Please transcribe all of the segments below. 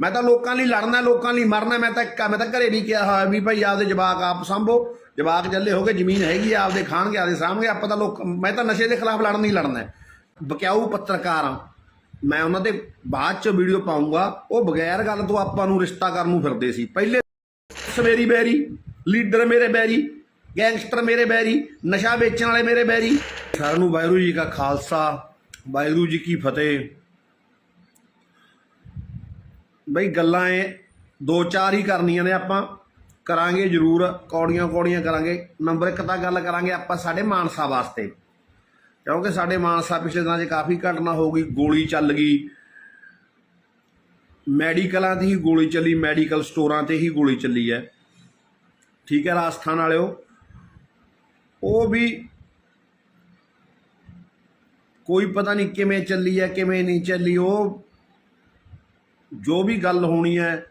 ਮੈਂ ਤਾਂ ਲੋਕਾਂ ਲਈ ਲੜਨਾ ਲੋਕਾਂ ਲਈ ਮਰਨਾ ਮੈਂ ਤਾਂ ਮੈਂ ਤਾਂ ਘਰੇ ਵੀ ਕਿਹਾ ਹੋਇਆ ਵੀ ਭਾਈ ਆਪਦੇ ਜਵਾਕ ਆਪ ਸੰਭੋ। ਜਵਾਕ ਜੱਲੇ ਹੋ ਗਏ ਜ਼ਮੀਨ ਹੈਗੀ ਆ, ਆਪਦੇ ਖਾਣਗੇ ਆਪਦੇ ਸਾਹਮਣੇ ਆਪਾਂ ਤਾਂ ਲੋਕ ਮੈਂ ਤਾਂ ਨਸ਼ੇ ਦੇ ਖਿਲਾਫ ਲੜਨ ਹੀ ਲੜਨਾ। ਬਕਿਆਊ ਪੱਤਰਕਾਰ ਆ ਮੈਂ ਉਹਨਾਂ ਦੇ ਬਾਅਦ ਚ ਵੀਡੀਓ ਪਾਉਂਗਾ ਉਹ ਬਗੈਰ ਗੱਲ ਤੋਂ ਆਪਾਂ ਨੂੰ ਰਿਸ਼ਤਾ ਕਰਨ ਨੂੰ ਫਿਰਦੇ ਸੀ। ਪਹਿਲੇ ਸਵੇਰੀ ਬੈਰੀ ਲੀਡਰ ਮੇਰੇ ਬੈਰੀ ਗੈਂਗਸਟਰ ਮੇਰੇ ਬੈਰੀ ਨਸ਼ਾ ਵੇਚਣ ਵਾਲੇ ਮੇਰੇ ਬੈਰੀ। ਸਾਰਿਆਂ ਨੂੰ ਵਾਹਿਗੁਰੂ ਜੀ ਕਾ ਖਾਲਸਾ ਵਾਹਿਗੁਰੂ ਜੀ ਕੀ ਫਤਿਹ। ਬਈ ਗੱਲਾਂ ਇਹ ਦੋ ਚਾਰ ਹੀ ਕਰਨੀਆਂ ਨੇ ਆਪਾਂ। ਕਰਾਂਗੇ ਜ਼ਰੂਰ, ਕੌੜੀਆਂ ਕੌੜੀਆਂ ਕਰਾਂਗੇ। ਨੰਬਰ ਇੱਕ ਤਾਂ ਗੱਲ ਕਰਾਂਗੇ ਆਪਾਂ ਸਾਡੇ ਮਾਨਸਾ ਵਾਸਤੇ। ਕਿਉਂਕਿ ਸਾਡੇ ਮਾਨਸਾ ਪਿਛਲੇ ਦਿਨਾਂ 'ਚ ਕਾਫੀ ਘਟਨਾ ਹੋ ਗਈ, ਗੋਲੀ ਚੱਲ ਗਈ। ਮੈਡੀਕਲਾਂ ਤੇ ਹੀ ਗੋਲੀ ਚੱਲੀ, ਮੈਡੀਕਲ ਸਟੋਰਾਂ ਤੇ ਹੀ ਗੋਲੀ ਚੱਲੀ ਹੈ ਠੀਕ ਹੈ ਰਾਜਸਥਾਨ ਵਾਲਿਓ। ਉਹ ਵੀ ਕੋਈ ਪਤਾ ਨਹੀਂ ਕਿਵੇਂ ਚੱਲੀ ਹੈ ਕਿਵੇਂ ਨਹੀਂ ਚੱਲੀ। ਉਹ ਜੋ ਵੀ ਗੱਲ ਹੋਣੀ ਹੈ,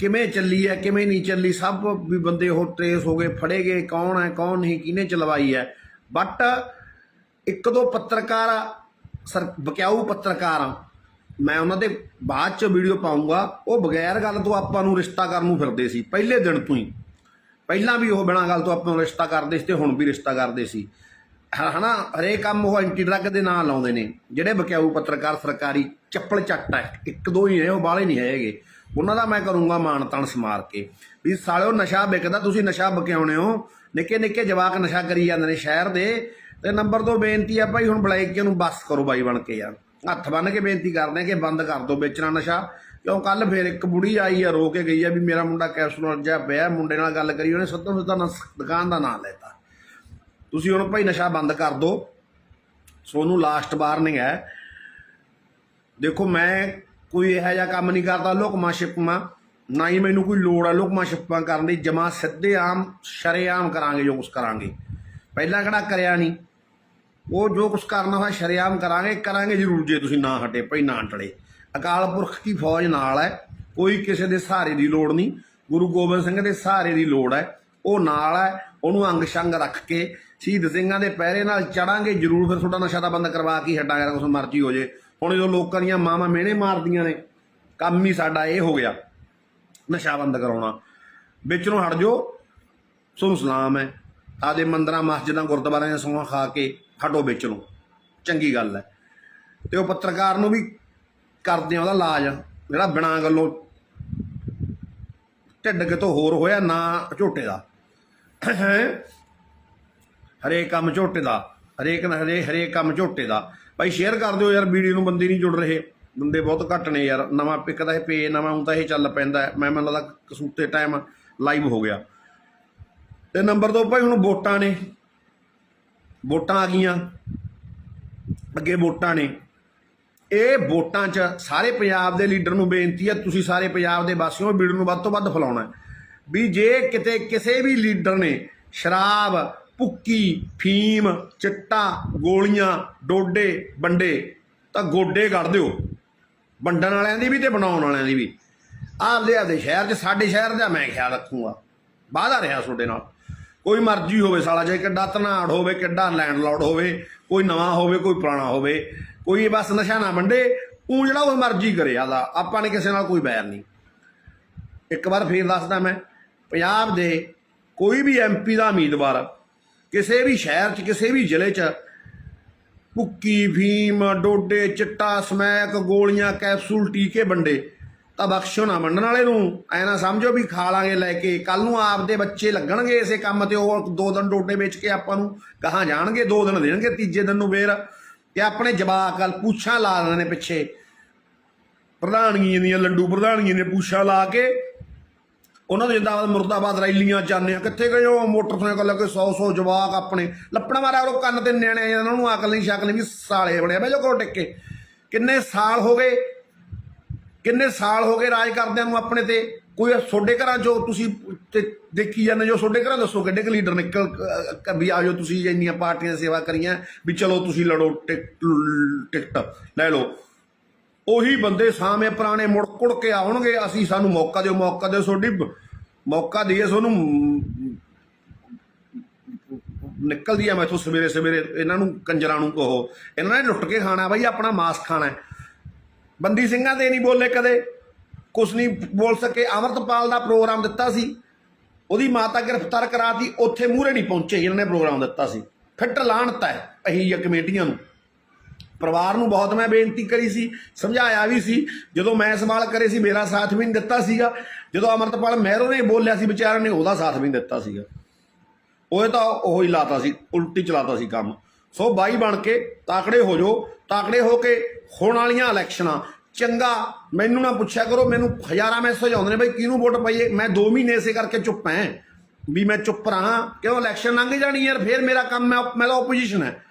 ਕਿਵੇਂ ਚੱਲੀ ਹੈ, ਕਿਵੇਂ ਨਹੀਂ ਚੱਲੀ, ਸਭ ਵੀ ਬੰਦੇ ਉਹ ਟ੍ਰੇਸ ਹੋ ਗਏ, ਫੜੇ ਗਏ, ਕੌਣ ਹੈ, ਕੌਣ ਨਹੀਂ, ਕਿਹਨੇ ਚਲਵਾਈ ਹੈ। ਬਟ ਇੱਕ ਦੋ ਪੱਤਰਕਾਰ ਸਰ, ਬਕਿਆਊ ਪੱਤਰਕਾਰ ਮੈਂ ਉਹਨਾਂ ਦੇ ਬਾਅਦ ਚ ਵੀਡੀਓ ਪਾਉਂਗਾ। ਉਹ ਬਗੈਰ ਗੱਲ ਤੋਂ ਆਪਾਂ ਨੂੰ ਰਿਸ਼ਤਾ ਕਰਨ ਨੂੰ ਫਿਰਦੇ ਸੀ, ਪਹਿਲੇ ਦਿਨ ਤੋਂ ਹੀ। ਪਹਿਲਾਂ ਵੀ ਉਹ ਬਿਨਾਂ ਗੱਲ ਤੋਂ ਆਪਾਂ ਨੂੰ ਰਿਸ਼ਤਾ ਕਰਦੇ ਸੀ ਤੇ ਹੁਣ ਵੀ ਰਿਸ਼ਤਾ ਕਰਦੇ ਸੀ। ਹ- ਹਨਾ, ਹਰੇਕ ਕੰਮ ਉਹ ਐਂਟੀ ਡਰੱਗ ਦੇ ਨਾਂ ਲਾਉਂਦੇ ਨੇ, ਜਿਹੜੇ ਬਕਿਆਊ ਪੱਤਰਕਾਰ ਸਰਕਾਰੀ ਚੱਪਲ ਚੱਟ ਹੈ। ਇੱਕ ਦੋ ਹੀ ਨੇ, ਉਹ ਬਾਹਲੇ ਨਹੀਂ ਹੈਗੇ। ਉਹਨਾਂ ਦਾ ਮੈਂ ਕਰੂੰਗਾ ਮਾਣ ਤਣ ਸਮਾਰ ਕੇ। ਵੀ ਸਾਲਿਓ ਨਸ਼ਾ ਵਿਕਦਾ, ਤੁਸੀਂ ਨਸ਼ਾ ਬਕਿਆਉਣੇ ਹੋ। ਨਿੱਕੇ ਨਿੱਕੇ ਜਵਾਕ ਨਸ਼ਾ ਕਰੀ ਜਾਂਦੇ ਨੇ ਸ਼ਹਿਰ ਦੇ। ਤੇ ਨੰਬਰ 2 ਬੇਨਤੀ ਆ ਭਾਈ, ਹੁਣ ਬਲੈਕ ਨੂੰ ਬੱਸ ਕਰੋ ਬਾਈ ਬਣ ਕੇ ਯਾਰ। ਹੱਥ ਬੰਨ ਕੇ ਬੇਨਤੀ ਕਰਦੇ ਆ ਕਿ ਬੰਦ ਕਰ ਦਿਓ ਵੇਚਣਾ ਨਸ਼ਾ। ਕਿਉਂ ਕੱਲ ਫੇਰ ਇੱਕ ਬੁੜੀ ਆਈ ਆ, ਰੋ ਕੇ ਗਈ ਆ ਵੀ ਮੇਰਾ ਮੁੰਡਾ ਕੈਪਸੂਲ ਜਿਹਾ ਪਿਆ, ਮੁੰਡੇ ਨਾਲ ਗੱਲ ਕਰੀ, ਉਹਨੇ ਸੱਤੋਂ ਸਿੱਧਾ ਨ- ਦੁਕਾਨ ਦਾ ਨਾਮ ਲੈਤਾ। ਤੁਸੀਂ ਹੁਣ ਭਾਈ ਨਸ਼ਾ ਬੰਦ ਕਰ ਦਿਓ ਸੋਨੂੰ ਲਾਸਟ ਵਾਰਨਿੰਗ ਹੈ। ਦੇਖੋ ਮੈਂ ਕੋਈ ਇਹੋ ਜਿਹਾ ਕੰਮ ਨਹੀਂ ਕਰਦਾ, ਲੁਕਮਾ ਛਿਪਮਾ। ਨਾ ਹੀ ਮੈਨੂੰ ਕੋਈ ਲੋੜ ਆ ਲੁਕਮਾ ਛਿਪਮਾ ਕਰਨ ਦੀ, ਜਮਾ ਸਿੱਧੇ ਆਮ, ਸ਼ਰੇਆਮ ਕਰਾਂਗੇ, ਜੋ ਕੁਛ ਕਰਾਂਗੇ। ਪਹਿਲਾਂ ਕਿਹੜਾ ਕਰਿਆ ਨਹੀਂ? ਉਹ ਜੋ ਕੁਛ ਕਰਨਾ ਹੋਇਆ ਸ਼ਰੇਆਮ ਕਰਾਂਗੇ ਕਰਾਂਗੇ ਜ਼ਰੂਰ ਜੇ ਤੁਸੀਂ ਨਾ ਹਟੇ, ਭਈ ਨਾ ਟਲੇ ਅਕਾਲ ਪੁਰਖ ਦੀ ਫੌਜ ਨਾਲ ਹੈ, ਕੋਈ ਕਿਸੇ ਦੇ ਸਹਾਰੇ ਦੀ ਲੋੜ ਨਹੀਂ। ਗੁਰੂ ਗੋਬਿੰਦ ਸਿੰਘ ਦੇ ਸਹਾਰੇ ਦੀ ਲੋੜ ਹੈ, ਉਹ ਨਾਲ ਹੈ, ਉਹਨੂੰ ਅੰਗ ਸੰਗ ਰੱਖ ਕੇ ਸ਼ਹੀਦ ਸਿੰਘਾਂ ਦੇ ਪਹਿਰੇ ਨਾਲ ਚੜਾਂਗੇ, ਜ਼ਰੂਰ ਫਿਰ ਤੁਹਾਡਾ ਨਸ਼ਾ ਦਾ ਬੰਦ ਕਰਵਾ ਕੇ ਹੀ ਹਟਾਂਗੇ ਕੁਛ ਮਰਜ਼ੀ ਹੋ ਜੇ। ਹੁਣ ਜਦੋਂ ਲੋਕਾਂ ਦੀਆਂ ਮਾਵਾਂ ਮਿਹਣੇ ਮਾਰਦੀਆਂ ਨੇ, ਕੰਮ ਹੀ ਸਾਡਾ ਇਹ ਹੋ ਗਿਆ, ਨਸ਼ਾ ਬੰਦ ਕਰਾਉਣਾ। ਵਿੱਚ ਨੂੰ ਹਟ ਜਾਓ ਤੁਹਾਨੂੰ ਸਲਾਮ ਹੈ। ਆਦੇ ਮੰਦਰਾਂ, ਮਸਜਿਦਾਂ, ਗੁਰਦੁਆਰਿਆਂ ਦੀਆਂ ਸੌਂਹਾਂ ਖਾ ਕੇ ਹਟੋ ਵਿੱਚ ਨੂੰ। ਚੰਗੀ ਗੱਲ ਹੈ। ਤੇ ਉਹ ਪੱਤਰਕਾਰ ਨੂੰ ਵੀ ਕਰਦੇ ਆ ਉਹਦਾ ਇਲਾਜ, ਜਿਹੜਾ ਬਿਨਾਂ ਗੱਲੋਂ ਢਿੱਡ ਕਿਤੋਂ ਹੋਰ ਹੋਇਆ, ਨਾ ਝੋਟੇ ਦਾ। ਹਰੇਕ ਕੰਮ ਝੋਟੇ ਦਾ, ਹਰੇਕ ਨਾ ਹਰੇ ਹਰੇਕ ਕੰਮ ਝੋਟੇ ਦਾ। ਭਾਈ ਸ਼ੇਅਰ ਕਰ ਦਿਓ ਯਾਰ, ਵੀਡੀਓ ਨੂੰ ਬੰਦੇ ਨਹੀਂ ਜੁੜ ਰਹੇ। ਬੰਦੇ ਬਹੁਤ ਘੱਟ ਨੇ ਯਾਰ। ਨਵਾਂ ਪਿੱਕ ਦਾ ਇਹ ਪੇ ਨਵਾਂ ਹੁਣ ਤਾਂ ਇਹ ਚੱਲ ਪੈਂਦਾ ਮੈਂ ਮੈਨੂੰ ਲੱਗਦਾ ਕਸੂਤੇ ਟਾਈਮ ਲਾਈਵ ਹੋ ਗਿਆ। ਤੇ ਨੰਬਰ 2 ਭਾਈ, ਹੁਣ ਵੋਟਾਂ ਨੇ। ਵੋਟਾਂ ਆ ਗਈਆਂ। ਅੱਗੇ ਵੋਟਾਂ ਨੇ। ਇਹ ਵੋਟਾਂ 'ਚ ਸਾਰੇ ਪੰਜਾਬ ਦੇ ਲੀਡਰ ਨੂੰ ਬੇਨਤੀ ਹੈ, ਤੁਸੀਂ ਸਾਰੇ ਪੰਜਾਬ ਦੇ ਵਾਸੀਓ ਵੀਡੀਓ ਨੂੰ ਵੱਧ ਤੋਂ ਵੱਧ ਫੈਲਾਉਣਾ ਵੀ ਜੇ ਕਿਤੇ ਕਿਸੇ ਵੀ ਲੀਡਰ ਨੇ ਸ਼ਰਾਬ ਭੁੱਕੀ, ਫੀਮ, ਚਿੱਟਾ, ਗੋਲੀਆਂ, ਡੋਡੇ ਬੰਡੇ ਤਾਂ ਗੋਡੇ ਕੱਢ ਦਿਓ। ਵੰਡਣ ਵਾਲਿਆਂ ਦੀ ਵੀ ਤੇ ਬਣਾਉਣ ਵਾਲਿਆਂ ਦੀ ਵੀ। ਆਪਦੇ ਆਪਦੇ ਸ਼ਹਿਰ 'ਚ, ਸਾਡੇ ਸ਼ਹਿਰ ਦਾ ਮੈਂ ਖਿਆਲ ਰੱਖੂੰਗਾ। ਵਾਅਦਾ ਰਿਹਾ ਤੁਹਾਡੇ ਨਾਲ। ਕੋਈ ਮਰਜ਼ੀ ਹੋਵੇ ਸਾਲਾ, ਜੇ ਕਿੱਡਾ ਧਨਾੜ ਹੋਵੇ, ਕਿੱਡਾ ਲੈਂਡਲੌਰਡ ਹੋਵੇ, ਕੋਈ ਨਵਾਂ ਹੋਵੇ, ਕੋਈ ਪੁਰਾਣਾ ਹੋਵੇ, ਕੋਈ ਬਸ ਨਸ਼ਾ ਨਾ ਵੰਡੇ, ਉਹ ਜਿਹੜਾ ਉਹ ਮਰਜ਼ੀ ਕਰੇ ਆਦਾ ਆਪਾਂ ਨੇ ਕਿਸੇ ਨਾਲ ਕੋਈ ਬੈਰ ਨਹੀਂ। ਇੱਕ ਵਾਰ ਫੇਰ ਦੱਸਦਾ ਮੈਂ, ਪੰਜਾਬ ਦੇ ਕੋਈ ਵੀ ਐਮਪੀ ਦਾ ਉਮੀਦਵਾਰ ਕਿਸੇ ਵੀ ਸ਼ਹਿਰ 'ਚ, ਕਿਸੇ ਵੀ ਜ਼ਿਲ੍ਹੇ 'ਚ। ਭੁੱਕੀ ਫੀਮ ਡੋਡੇ, ਚਿੱਟਾ, ਸਮੈਕ, ਗੋਲੀਆਂ, ਕੈਪਸੂਲ, ਟੀਕੇ ਵੰਡੇ। ਤਾਂ ਬਖਸ਼ੋ ਨਾ ਵੰਡਣ ਵਾਲੇ ਨੂੰ। ਐ ਨਾ ਸਮਝੋ ਵੀ ਖਾ ਲਾਂਗੇ ਲੈ ਕੇ। ਕੱਲ ਨੂੰ ਆਪਦੇ ਬੱਚੇ ਲੱਗਣਗੇ ਇਸੇ ਕੰਮ ਤੇ, ਉਹ ਦੋ ਦਿਨ ਡੋਡੇ ਵੇਚ ਕੇ ਆਪਾਂ ਨੂੰ ਕਹਾਂ ਜਾਣਗੇ, ਦੋ ਦਿਨ ਦੇਣਗੇ ਤੀਜੇ ਦਿਨ ਨੂੰ ਫੇਰ। ਤੇ ਆਪਣੇ ਜਵਾਕ ਪੂਛਾਂ ਲਾ ਲੈਣੇ ਨੇ ਪਿੱਛੇ। ਪ੍ਰਧਾਨਗੀਆਂ ਦੀਆਂ, ਲੰਡੂ ਪ੍ਰਧਾਨਗੀਆਂ ਨੇ ਪੂਛਾਂ ਲਾ ਕੇ ਉਹਨਾਂ ਦੇ ਜਿੰਦਾਬਾਦ ਮੁਰਦਾਬਾਦ ਰੈਲੀਆਂ ਜਾਂਦੇ ਆ। ਕਿੱਥੇ ਗਏ ਉਹ? ਮੋਟਰਸਾਈਕਲ ਲੈ ਕੇ 100 100 ਜਵਾਕ ਆਪਣੇ। ਲੱਪਣਾ ਮਾਰਿਆ ਉਹ ਕੰਨ ਤੇ ਨਿਆਣੇ ਆ, ਉਹਨਾਂ ਨੂੰ ਅਕਲ ਨਹੀਂ ਸ਼ਕਲ ਨਹੀਂ ਵੀ ਸਾਲੇ ਬਣੇ ਬਈ ਜੋ ਕਰੋ ਟਿੱਕੇ। ਕਿੰਨੇ ਸਾਲ ਹੋ ਗਏ, ਕਿੰਨੇ ਸਾਲ ਹੋ ਗਏ ਰਾਜ ਕਰਦਿਆਂ ਨੂੰ ਆਪਣੇ ਤੇ? ਕੋਈ ਤੁਹਾਡੇ ਘਰਾਂ ਜੋ ਤੁਸੀਂ ਦੇਖੀ ਜਾਂਦੇ ਜੋ ਤੁਹਾਡੇ ਘਰਾਂ ਦੱਸੋ, ਕਿੱਡੇ ਕੁ ਲੀਡਰ ਨਿਕਲ ਵੀ ਆ ਜਾਓ ਤੁਸੀਂ ਇੰਨੀਆਂ ਪਾਰਟੀਆਂ ਦੀ ਸੇਵਾ ਕਰੀਆਂ, ਵੀ ਚਲੋ ਤੁਸੀਂ ਲੜੋ ਟਿਕ- ਟਿਕਟ। ਲੈ ਲਓ। ਉਹੀ ਬੰਦੇ ਸਾਹਮਣੇ ਪੁਰਾਣੇ ਮੁੜ ਕੁੜ ਕੇ ਆਉਣਗੇ, ਅਸੀਂ ਸਾਨੂੰ ਮੌਕਾ ਦਿਓ ਮੌਕਾ ਦਿਓ ਤੁਹਾਡੀ, ਮੌਕਾ ਦਈਏ ਤੁਹਾਨੂੰ। ਨਿਕਲਦੀ ਆ ਮੈਥੋਂ ਸਵੇਰੇ ਸਵੇਰੇ, ਇਹਨਾਂ ਨੂੰ ਕੰਜਰਾਂ ਨੂੰ ਕਹੋ। ਇਹਨਾਂ ਨੇ ਲੁੱਟ ਕੇ ਖਾਣਾ ਬਾਈ, ਆਪਣਾ ਮਾਸ ਖਾਣਾ ਬੰਦੀ ਸਿੰਘਾਂ ਤੇ ਨਹੀਂ ਬੋਲੇ ਕਦੇ। ਕੁਛ ਨਹੀਂ ਬੋਲ ਸਕੇ। ਅਮਰਤਪਾਲ ਦਾ ਪ੍ਰੋਗਰਾਮ ਦਿੱਤਾ ਸੀ। ਉਹਦੀ ਮਾਤਾ ਗ੍ਰਿਫਤਾਰ ਕਰਾਤੀ, ਉੱਥੇ ਮੂਹਰੇ ਨਹੀਂ ਪਹੁੰਚੇ, ਜਿਹਨਾਂ ਨੇ ਪ੍ਰੋਗਰਾਮ ਦਿੱਤਾ ਸੀ। ਫਿੱਟ ਲਾਹਣਤ ਹੈ ਅਹੀ ਕਮੇਟੀਆਂ ਨੂੰ। ਪਰਿਵਾਰ ਨੂੰ ਬਹੁਤ ਮੈਂ ਬੇਨਤੀ ਕਰੀ ਸੀ, ਸਮਝਾਇਆ ਵੀ ਸੀ। ਜਦੋਂ ਮੈਂ ਸਵਾਲ ਕਰੇ ਸੀ, ਮੇਰਾ ਸਾਥ ਵੀ ਨਹੀਂ ਦਿੱਤਾ ਸੀਗਾ। ਜਦੋਂ ਅਮਰਤਪਾਲ ਮਹਿਰੋ ਨੇ ਬੋਲਿਆ ਸੀ, ਵਿਚਾਰਿਆਂ ਨੇ ਉਹਦਾ ਸਾਥ ਵੀ ਨਹੀਂ ਦਿੱਤਾ ਸੀਗਾ। ਉਹ ਤਾਂ ਉਹ ਹੀ ਲਾਤਾ ਸੀ, ਉਲਟੀ ਚਲਾਤਾ ਸੀ ਕੰਮ। ਸੋ ਬਾਈ ਬਣ ਕੇ ਤਾਕੜੇ ਹੋ ਜਾਓ, ਤਾਕੜੇ ਹੋ ਕੇ ਹੋਣ ਵਾਲੀਆਂ ਇਲੈਕਸ਼ਨਾਂ। ਚੰਗਾ, ਮੈਨੂੰ ਨਾ ਪੁੱਛਿਆ ਕਰੋ, ਮੈਨੂੰ ਹਜ਼ਾਰਾਂ ਮੈਸੇਜ ਆਉਂਦੇ ਨੇ ਬਈ, ਕਿਹਨੂੰ ਵੋਟ ਪਾਈਏ? ਮੈਂ 2 ਮਹੀਨੇ ਇਸੇ ਕਰਕੇ ਚੁੱਪ ਐ ਵੀ ਮੈਂ ਚੁੱਪ ਰਹਾ। ਕਿਉਂ? ਇਲੈਕਸ਼ਨ ਲੰਘ ਜਾਣੀ ਯਾਰ, ਫੇਰ ਮੇਰਾ ਕੰਮ ਮੈਂ ਮੈਂ ਤਾਂ ਆਪੋਜੀਸ਼ਨ ਹੈ।